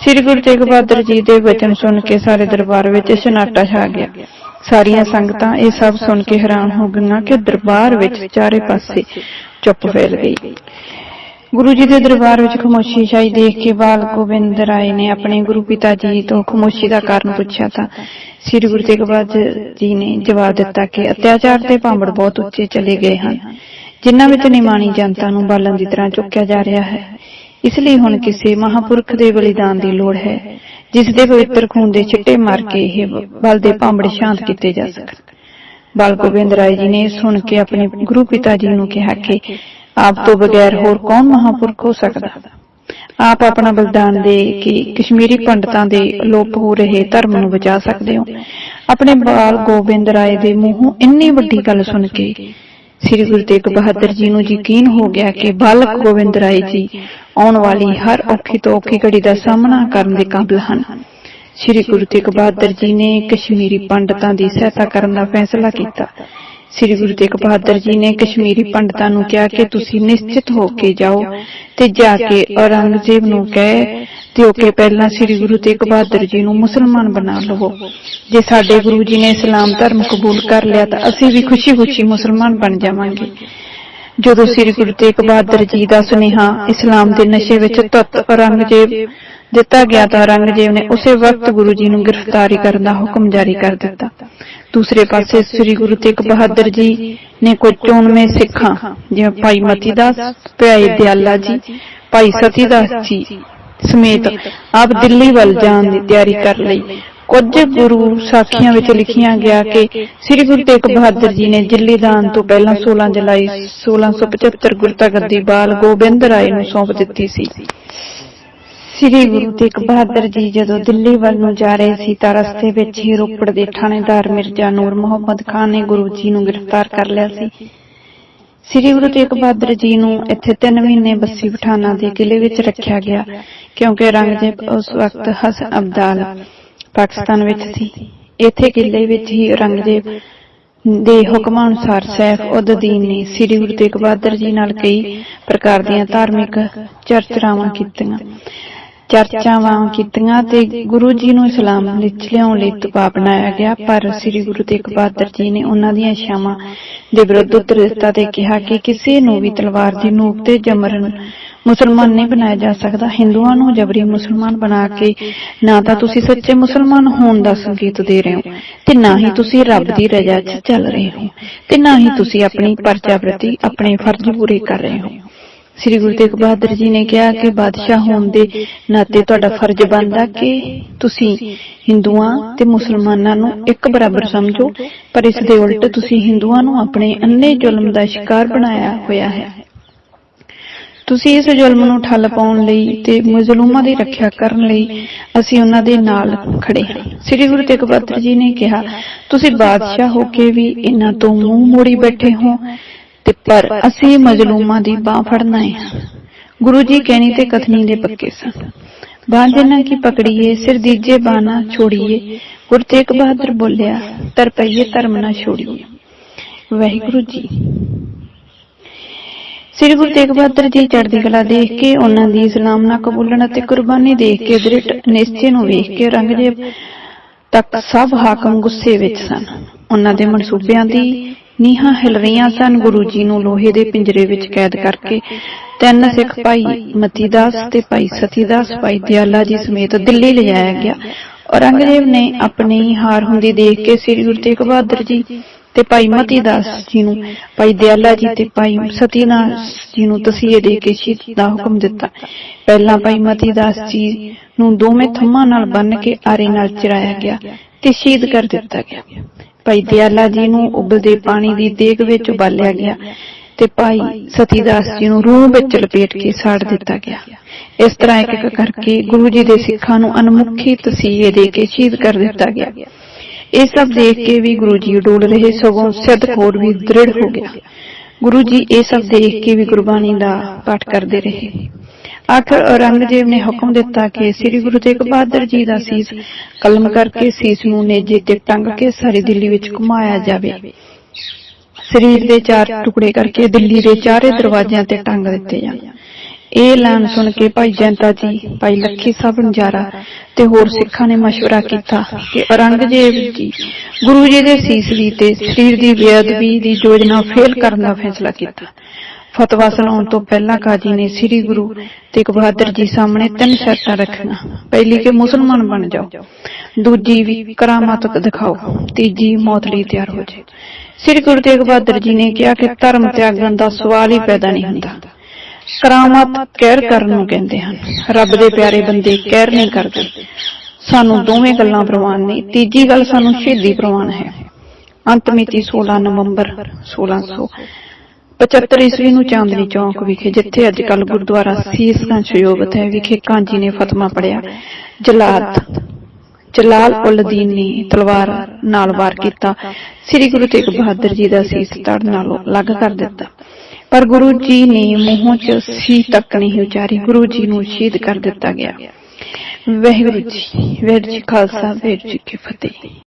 ਸ੍ਰੀ ਗੁਰੂ ਤੇਗ ਬਹਾਦਰ ਜੀ ਦੇ ਵਚਨ ਸੁਣ ਕੇ ਸਾਰੇ ਦਰਬਾਰ ਵਿੱਚ ਸਨਾਟਾ ਛਾ ਗਿਆ। ਸਾਰੀਆਂ ਸੰਗਤਾਂ ਇਹ ਸਭ ਸੁਣ ਕੇ ਹੈਰਾਨ ਹੋ ਗਈਆਂ ਕਿ ਦਰਬਾਰ ਵਿੱਚ ਚਾਰੇ ਪਾਸੇ ਚੁੱਪ ਫੈਲ ਗਈ। ਗੁਰੂ ਜੀ ਦੇ ਦਰਬਾਰ ਵਿੱਚ ਖਮੋਸ਼ੀ ਛਾਈ ਦੇਖ ਕੇ ਬਾਲ ਗੋਬਿੰਦ ਰਾਏ ਨੇ ਆਪਣੇ ਗੁਰੂ ਪਿਤਾ ਜੀ ਤੋਂ ਖਮੋਸ਼ੀ ਦਾ ਕਾਰਨ ਪੁੱਛਿਆ ਤਾਂ ਸ੍ਰੀ ਗੁਰੂ ਤੇਗ ਬਹਾਦਰ ਜੀ ਨੇ ਜਵਾਬ ਦਿੱਤਾ ਕਿ ਅਤਿਆਚਾਰ ਤੇ ਭਾਂਬੜ ਬਹੁਤ ਉੱਚੇ ਚਲੇ ਗਏ ਹਨ, ਜਿਨ੍ਹਾਂ ਵਿੱਚ ਨਿਮਾਣੀ ਜਨਤਾ ਨੂੰ ਬਾਲਣ ਦੀ ਤਰ੍ਹਾਂ ਚੁੱਕਿਆ ਜਾ ਰਿਹਾ ਹੈ। ਇਸ ਲਈ ਹੁਣ ਕਿਸੇ ਮਹਾਪੁਰਖ ਦੇ ਬਲੀਦਾਨ ਦੀ ਲੋੜ ਹੈ, ਜਿਸ ਦੇ ਪਵਿੱਤਰ ਖੂਨ ਦੇ ਛਿੱਟੇ ਮਾਰ ਕੇ ਇਹ ਬਲ ਦੇ ਭਾਂਬੜ ਸ਼ਾਂਤ ਕੀਤੇ ਜਾ ਸਕਣ। ਬਾਲ ਗੋਬਿੰਦ ਰਾਏ ਜੀ ਨੇ ਸੁਣ ਕੇ ਆਪਣੇ ਗੁਰੂ ਪਿਤਾ ਜੀ ਨੂੰ ਕਿਹਾ ਕਿ ਆਪ ਤੋਂ ਬਗੈਰ ਹੋਰ ਕੌਣ ਮਹਾਪੁਰਖ ਹੋ ਸਕਦਾ? ਆਪ ਆਪਣਾ ਬਲਿਦਾਨ ਦੇ ਕੇ ਕਸ਼ਮੀਰੀ ਪੰਡਤਾਂ ਦੇ ਲੋਪ ਹੋ ਰਹੇ ਧਰਮ ਨੂੰ ਬਚਾ ਸਕਦੇ ਹੋ। ਆਪਣੇ ਬਾਲ ਗੋਬਿੰਦ ਰਾਏ ਦੇ ਮੂੰਹੋਂ ਇੰਨੀ ਵੱਡੀ ਗੱਲ ਸੁਣ ਕੇ ਸ੍ਰੀ ਗੁਰੂ ਤੇਗ ਬਹਾਦਰ ਜੀ ਨੂੰ ਯਕੀਨ ਹੋ ਗਿਆ ਕਿ ਬਾਲਕ ਗੋਬਿੰਦ ਰਾਏ ਜੀ ਆਉਣ ਵਾਲੀ ਹਰ ਔਖੀ ਤੋਂ ਔਖੀ ਘੜੀ ਦਾ ਸਾਹਮਣਾ ਕਰਨ ਦੇ ਕਾਬਿਲ ਹਨ। ਸ੍ਰੀ ਗੁਰੂ ਤੇਗ ਬਹਾਦਰ ਜੀ ਨੇ ਕਸ਼ਮੀਰੀ ਪੰਡਤਾਂ ਦੀ ਸਹਾਇਤਾ ਕਰਨ ਦਾ ਫੈਸਲਾ ਕੀਤਾ। ਸ੍ਰੀ ਗੁਰੂ ਤੇਗ ਬਹਾਦਰ ਜੀ ਨੇ ਕਸ਼ਮੀਰੀ ਪੰਡਤਾਂ ਨੂੰ ਕਿਹਾ ਕਿ ਤੁਸੀਂ ਨਿਸ਼ਚਿਤ ਹੋ ਕੇ ਜਾਓ ਤੇ ਜਾ ਕੇ ਔਰੰਗਜ਼ੇਬ ਨੂੰ ਕਹਿ ਦਿਓ ਕਿ ਪਹਿਲਾਂ ਸ੍ਰੀ ਗੁਰੂ ਤੇਗ ਬਹਾਦਰ ਜੀ ਨੂੰ ਮੁਸਲਮਾਨ ਬਣਾ ਲਵੋ। ਜੇ ਸਾਡੇ ਗੁਰੂ ਜੀ ਨੇ ਇਸਲਾਮ ਧਰਮ ਕਬੂਲ ਕਰ ਲਿਆ ਤਾਂ ਅਸੀਂ ਵੀ ਖੁਸ਼ੀ-ਖੁਸ਼ੀ ਮੁਸਲਮਾਨ ਬਣ ਜਾਵਾਂਗੇ। ਜਦੋਂ ਸ੍ਰੀ ਗੁਰੂ ਤੇਗ ਬਹਾਦਰ ਜੀ ਦਾ ਸੁਨੇਹਾ ਇਸਲਾਮ ਦੇ ਨਸ਼ੇ ਵਿੱਚ ਧੁੱਤ ਔਰੰਗਜ਼ੇਬ ਦਿੱਤਾ ਗਿਆ ਤਾਂ ਔਰੰਗਜ਼ੇਬ ਨੇ ਉਸੇ ਵਕਤ ਗੁਰੂ ਜੀ ਨੂੰ ਗ੍ਰਿਫਤਾਰੀ ਕਰਨ ਦਾ ਹੁਕਮ ਜਾਰੀ ਕਰ ਦਿੱਤਾ। ਦੂਸਰੇ ਪਾਸੇ ਸ੍ਰੀ ਗੁਰੂ ਤੇਗ ਬਹਾਦਰ ਜੀ ਨੇ ਕੁਝ ਚੋਣਵੇਂ ਸਿੱਖਾਂ, ਜਿਵੇਂ ਭਾਈ ਮਤੀਦਾਸ ਭਾਈ ਦਿਆਲਾ ਜੀ, ਭਾਈ ਸਤੀਦਾਸ ਜੀ ਸਮੇਤ ਆਪ ਦਿੱਲੀ ਵੱਲ ਜਾਣ ਦੀ ਤਿਆਰੀ ਕਰ ਲਈ। ਕੁਝ ਗੁਰੂ ਸਾਖੀਆਂ ਵਿੱਚ ਲਿਖਿਆ ਗਿਆ ਕਿ ਸ੍ਰੀ ਗੁਰੂ ਤੇਗ ਬਹਾਦਰ ਜੀ ਨੇ ਦਿੱਲੀ ਦਾਨ ਤੋਂ ਪਹਿਲਾਂ 16 ਜੁਲਾਈ 1675 ਗੁਰਤਾ ਗੱਦੀ ਬਾਲ ਗੋਬਿੰਦ ਰਾਏ ਨੂੰ ਸੌਂਪ ਦਿੱਤੀ ਸੀ। ਸ੍ਰੀ ਗੁਰੂ ਤੇਗ ਬਹਾਦਰ ਜੀ ਜਦੋਂ ਦਿੱਲੀ ਵੱਲ ਨੂੰ ਜਾ ਰਹੇ ਸੀ ਤਾਂ ਰਸਤੇ ਵਿੱਚ ਹੀ ਰੋਪੜ ਦੇ ਥਾਣੇਦਾਰ ਮਿਰਜ਼ਾ ਨੂਰ ਮੁਹੰਮਦ ਖਾਨ ਨੇ ਗੁਰੂ ਜੀ ਨੂੰ ਗ੍ਰਿਫਤਾਰ ਕਰ ਲਿਆ ਸੀ। ਸ੍ਰੀ ਗੁਰੂ ਤੇਗ ਬਹਾਦਰ ਜੀ ਨੂੰ ਇੱਥੇ 3 ਮਹੀਨੇ ਬੱਸੀ ਪਠਾਣਾ ਦੇ ਕਿਲੇ ਵਿੱਚ ਰੱਖਿਆ ਗਿਆ ਕਿਉਂਕਿ ਔਰੰਗਜ਼ੇਬ ਉਸ ਵਕਤ ਹਸਨ ਅਬਦਾਲ ਪਾਕਿਸਤਾਨ ਵਿੱਚ ਸੀ। ਇੱਥੇ ਕਿਲੇ ਵਿੱਚ ਹੀ ਔਰੰਗਜ਼ੇਬ ਦੇ ਹੁਕਮਾਂ ਅਨੁਸਾਰ ਸੈਫ ਉਦ ਨੇ ਸ੍ਰੀ ਗੁਰੂ ਤੇਗ ਬਹਾਦਰ ਜੀ ਨਾਲ ਕਈ ਪ੍ਰਕਾਰ ਦੀਆਂ ਧਾਰਮਿਕ ਚਰਚਾਵਾਂ ਕੀਤੀਆਂ। ਚਰਚਾਵਾਂ ਕੀਤੀਆਂ ਤੇ ਗੁਰੂ ਜੀ ਨੂੰ ਇਸਲਾਮ ਵਿੱਚ ਲਿਆਉਣ ਲਈ ਦਬਾਅ ਬਣਾਇਆ ਗਿਆ। ਪਰ ਸ੍ਰੀ ਗੁਰੂ ਤੇਗ ਬਹਾਦਰ ਜੀ ਨੇ ਉਹਨਾਂ ਦੀਆਂ ਇੱਛਾਵਾਂ ਦੇ ਵਿਰੁੱਧ ਉੱਤਰ ਦਿੱਤਾ ਤੇ ਕਿਹਾ ਕਿ ਕਿਸੇ ਨੂੰ ਵੀ ਤਲਵਾਰ ਦੀ ਨੋਕ ਤੇ ਜਮਰਨ ਮੁਸਲਮਾਨ ਨਹੀਂ ਬਣਾਇਆ ਜਾ ਸਕਦਾ। ਹਿੰਦੂਆਂ ਨੂੰ ਜਬਰੀ ਮੁਸਲਮਾਨ ਬਣਾ ਕੇ ਨਾ ਤਾਂ ਤੁਸੀਂ ਸੱਚੇ ਮੁਸਲਮਾਨ ਹੋਣ ਦਾ ਸੰਕੇਤ ਦੇ ਰਹੇ ਹੋ ਤੇ ਨਾ ਹੀ ਤੁਸੀਂ ਰੱਬ ਦੀ ਰਜ਼ਾ 'ਚ ਚੱਲ ਰਹੇ ਹੋ ਤੇ ਨਾ ਹੀ ਤੁਸੀਂ ਆਪਣੀ ਪਰਚਾ ਪ੍ਰਤੀ ਆਪਣੇ ਫਰਜ਼ ਪੂਰੇ ਕਰ ਰਹੇ ਹੋ। ਸ੍ਰੀ ਗੁਰੂ ਤੇਗ ਬਹਾਦਰ ਜੀ ਨੇ ਕਿਹਾ ਕਿ ਬਾਦਸ਼ਾਹ ਹੋਣ ਦੇ ਨਾਤੇ ਤੁਹਾਡਾ ਫਰਜ਼ ਬਣਦਾ ਕਿ ਤੁਸੀਂ ਹਿੰਦੂਆਂ ਤੇ ਮੁਸਲਮਾਨਾਂ ਨੂੰ ਇੱਕ ਬਰਾਬਰ ਸਮਝੋ, ਪਰ ਇਸ ਦੇ ਉਲਟ ਤੁਸੀਂ ਹਿੰਦੂਆਂ ਨੂੰ ਆਪਣੇ ਅੰਨੇ ਜ਼ੁਲਮ ਦਾ ਸ਼ਿਕਾਰ ਬਣਾਇਆ ਹੋਇਆ ਹੈ। ਤੁਸੀਂ ਇਸ ਜ਼ੁਲਮ ਨੂੰ ਠੱਲ ਪਾਉਣ ਲਈ ਤੇ ਮਜ਼ਲੂਮਾਂ ਦੀ ਰੱਖਿਆ ਕਰਨ ਲਈ ਅਸੀਂ ਉਹਨਾਂ ਦੇ ਨਾਲ ਖੜੇ ਹਾਂ। ਸ੍ਰੀ ਗੁਰੂ ਤੇਗ ਬਹਾਦਰ ਜੀ ਨੇ ਕਿਹਾ, ਤੁਸੀਂ ਬਾਦਸ਼ਾਹ ਹੋ ਕੇ ਵੀ ਇਹਨਾਂ ਤੋਂ ਮੂੰਹ ਮੋੜੀ ਬੈਠੇ ਹੋ। ਤੇ ਪਰ ਅਸੀਂ ਮਜ਼ਲੂਮਾਂ ਦੀ ਬਾਹ ਫੜਨਾ ਹੈ। ਗੁਰੂ ਜੀ ਕਹਿਣੀ ਤੇ ਕਥਨੀ ਦੇ ਪੱਕੇ ਸਨ। ਬਾਂਝਨਾ ਕੀ ਪਕੜੀਏ ਸਿਰ ਦੀਜੇ ਬਾਣਾ ਛੋੜੀਏ। ਗੁਰੂ ਤੇਗ ਬਹਾਦਰ ਬੋਲਿਆ ਤਰ ਪਈਏ ਧਰਮ ਨਾ ਛੋੜੀਏ। ਵਾਹਿਗੁਰੂ ਜੀ। ਸ੍ਰੀ ਗੁਰੂ ਤੇਗ ਬਹਾਦਰ ਜੀ ਚੜ੍ਹਦੀ ਕਲਾ ਦੇਖ ਕੇ ਉਹਨਾਂ ਦੀ ਇਸਲਾਮ ਨਾਲ ਕਬੂਲਣ ਅਤੇ ਕੁਰਬਾਨੀ ਦੇਖ ਕੇ ਦ੍ਰਿੜ ਨਿਸ਼ਚੇ ਨੂੰ ਵੇਖ ਕੇ ਔਰੰਗਜ਼ੇਬ ਤੱਕ ਸਭ ਹਾਕਮ ਗੁੱਸੇ ਵਿੱਚ ਸਨ। ਉਹਨਾਂ ਦੇ ਮਨਸੂਬਿਆਂ ਦੀ ਨੀਹਾਂ ਹਿਲ ਰਹੀਆਂ ਸਨ। ਗੁਰੂ ਜੀ ਨੂੰ ਲੋਹੇ ਦੇ ਪਿੰਜਰੇ ਵਿੱਚ ਕੈਦ ਕਰਕੇ ਤਿੰਨ ਸਿੱਖ ਭਾਈ ਮਤੀਦਾਸ ਤੇ ਭਾਈ ਸਤੀਦਾਸ, ਭਾਈ ਦਿਆਲਾ ਜੀ ਸਮੇਤ ਦਿੱਲੀ ਲਿਜਾਇਆ ਗਿਆ। ਔਰੰਗਜ਼ੇਬ ਨੇ ਆਪਣੀ ਹਾਰ ਹੁੰਦੀ ਦੇਖ ਕੇ ਸ੍ਰੀ ਗੁਰੂ ਤੇਗ ਬਹਾਦਰ ਜੀ ਤੇ ਭਾਈ ਮਤੀਦਾਸ ਜੀ ਨੂੰ, ਭਾਈ ਦਿਆਲਾ ਜੀ ਤੇ ਭਾਈ ਸਤੀਦਾਸ ਜੀ ਨੂੰ ਤਸੀਹੇ ਦੇ ਕੇ ਸ਼ਹੀਦ ਦਾ ਹੁਕਮ ਦਿੱਤਾ। ਪਹਿਲਾਂ ਭਾਈ ਮਤੀਦਾਸ ਜੀ ਨੂੰ ਦੋਵੇਂ ਥੰਮਾਂ ਨਾਲ ਬੰਨ ਕੇ ਆਰੇ ਨਾਲ ਚਰਾਇਆ ਗਿਆ ਤੇ ਸ਼ਹੀਦ ਕਰ ਦਿੱਤਾ ਗਿਆ। ਭਾਈ ਦਿਆਲਾ ਜੀ ਨੂੰ ਉਬਲਦੇ ਪਾਣੀ ਦੀ ਦੇਗ ਵਿੱਚ ਉਬਾਲਿਆ ਗਿਆ ਤੇ ਭਾਈ ਸਤੀਦਾਸ ਜੀ ਨੂੰ ਰੂਹ ਵਿੱਚ ਲਪੇਟ ਕੇ ਸਾੜ ਦਿੱਤਾ ਗਿਆ। ਇਸ ਤਰ੍ਹਾਂ ਇੱਕ ਇੱਕ ਕਰਕੇ ਗੁਰੂ ਜੀ ਦੇ ਸਿੱਖਾਂ ਨੂੰ ਅਨਮੁਖੀ ਤਸੀਹੇ ਦੇ ਕੇ ਸ਼ਹੀਦ ਕਰ ਦਿੱਤਾ ਗਿਆ। ਇਹ ਸਭ ਦੇਖ ਕੇ ਵੀ ਗੁਰੂ ਜੀ ਡੋਲ ਰਹੇ ਸਗੋਂ ਸਿੱਧ ਹੋਰ ਵੀ ਦ੍ਰਿੜ ਹੋ ਗਿਆ। ਗੁਰੂ ਜੀ ਇਹ ਸਭ ਦੇਖ ਕੇ ਵੀ ਗੁਰਬਾਣੀ ਦਾ ਪਾਠ ਕਰਦੇ ਰਹੇ। ਆਖਰ ਔਰੰਗਜ਼ੇਬ ਨੇ ਹੁਕਮ ਦਿੱਤਾ ਕਿ ਸ੍ਰੀ ਗੁਰੂ ਤੇਗ ਬਹਾਦਰ ਜੀ ਦਾ ਸੀਸ ਕਲਮ ਕਰਕੇ ਸੀਸ ਨੂੰ ਨੇਜੇ ਤੇ ਟੰਗ ਕੇ ਸਾਰੀ ਦਿੱਲੀ ਵਿੱਚ ਘੁਮਾਇਆ ਜਾਵੇ ਸਰੀਰ ਦੇ ਚਾਰ ਟੁਕੜੇ ਕਰਕੇ ਦਿੱਲੀ ਦੇ ਚਾਰੇ ਦਰਵਾਜ਼ਿਆਂ ਤੇ ਟੰਗ ਦਿੱਤੇ ਜਾਣ ਇਹ ਐਲਾਨ ਸੁਣ ਕੇ ਭਾਈ ਜਨਤਾ ਜੀ ਭਾਈ ਲੱਖੀ ਸਾਹਿਬ ਨਜਾਰਾ ਤੇ ਹੋਰ ਸਿੱਖਾਂ ਨੇ مشورہ ਕੀਤਾ ਕਿ ਔਰੰਗਜ਼ੇਬ ਜੀ ਗੁਰੂ ਜੀ ਦੇ ਸੀਸ ਦੀ ਤੇ ਸਰੀਰ ਦੀ ਬੇਅਦਬੀ ਦੀ ਯੋਜਨਾ ਫੇਲ ਕਰਨ ਦਾ ਫੈਸਲਾ ਕੀਤਾ ਫਤਵਾ ਸੁਣਾਉਣ ਤੋਂ ਪਹਿਲਾਂ ਕਾਜੀ ਨੇ ਸ੍ਰੀ ਗੁਰੂ ਤੇਗ ਬਹਾਦਰ ਜੀ ਸਾਹਮਣੇ ਤਿੰਨ ਸ਼ਰਤਾਂ ਰੱਖੀਆਂ। ਪਹਿਲੀ ਕਿ ਮੁਸਲਮਾਨ ਬਣ ਜਾਓ। ਦੂਜੀ ਵੀ ਕਰਾਮਾਤ ਦਿਖਾਓ। ਤੀਜੀ ਮੌਤ ਲਈ ਤਿਆਰ ਹੋ ਜਾਓ। ਸ੍ਰੀ ਗੁਰੂ ਤੇਗ ਬਹਾਦਰ ਜੀ ਨੇ ਕਿਹਾ ਕਿ ਧਰਮ ਤਿਆਗਣ ਦਾ ਸਵਾਲ ਹੀ ਪੈਦਾ ਨਹੀਂ ਹੁੰਦਾ। ਕਰਾਮਾਤ ਕਹਿਰ ਕਰਨ ਨੂੰ ਕਹਿੰਦੇ ਹਨ। ਰੱਬ ਦੇ ਪਿਆਰੇ ਬੰਦੇ ਕਹਿਰ ਨਹੀਂ ਕਰਦੇ। ਸਾਨੂੰ ਦੋਵੇਂ ਗੱਲਾਂ ਪ੍ਰਵਾਨ ਨਹੀਂ। ਤੀਜੀ ਗੱਲ ਸਾਨੂੰ ਸ਼ਹੀਦੀ ਪ੍ਰਵਾਨ ਹੈ। ਅੰਤ ਮਿਤੀ 16 ਨਵੰਬਰ 1675 ਈਸਵੀ ਨੂੰ ਚਾਂਦਨੀ ਚੌਕ ਵਿਖੇ, ਜਿੱਥੇ ਅੱਜ ਕੱਲ ਗੁਰਦੁਆਰਾ ਸੀਸਗੰਜ ਸ਼ਯੋਬਤ ਹੈ, ਵਿਖੇ ਕਾਂਜੀ ਨੇ ਫਤਵਾ ਪੜਿਆ ਜਲਾਦ ਜਲਾਲ ਉਲ ਨੇ ਤਲਵਾਰ ਨਾਲ ਵਾਰ ਕੀਤਾ। ਸ੍ਰੀ ਗੁਰੂ ਤੇਗ ਬਹਾਦਰ ਜੀ ਦਾ ਸੀਸ ਧੜ ਨਾਲੋਂ ਅਲੱਗ ਕਰ ਦਿੱਤਾ। ਪਰ ਗੁਰੂ ਜੀ ਨੇ ਮੂੰਹੋਂ ਚ ਸੀ ਤੱਕ ਨਹੀਂ ਉਚਾਰੀ, ਗੁਰੂ ਜੀ ਨੂੰ ਸ਼ਹੀਦ ਕਰ ਦਿੱਤਾ ਗਿਆ। ਵਾਹਿਗੁਰੂ ਜੀ ਵਾਹਿਗੁਰੂ ਜੀ ਖਾਲਸਾ, ਵਾਹਿਗੁਰੂ ਜੀ ਕੀ ਫਤਿਹ।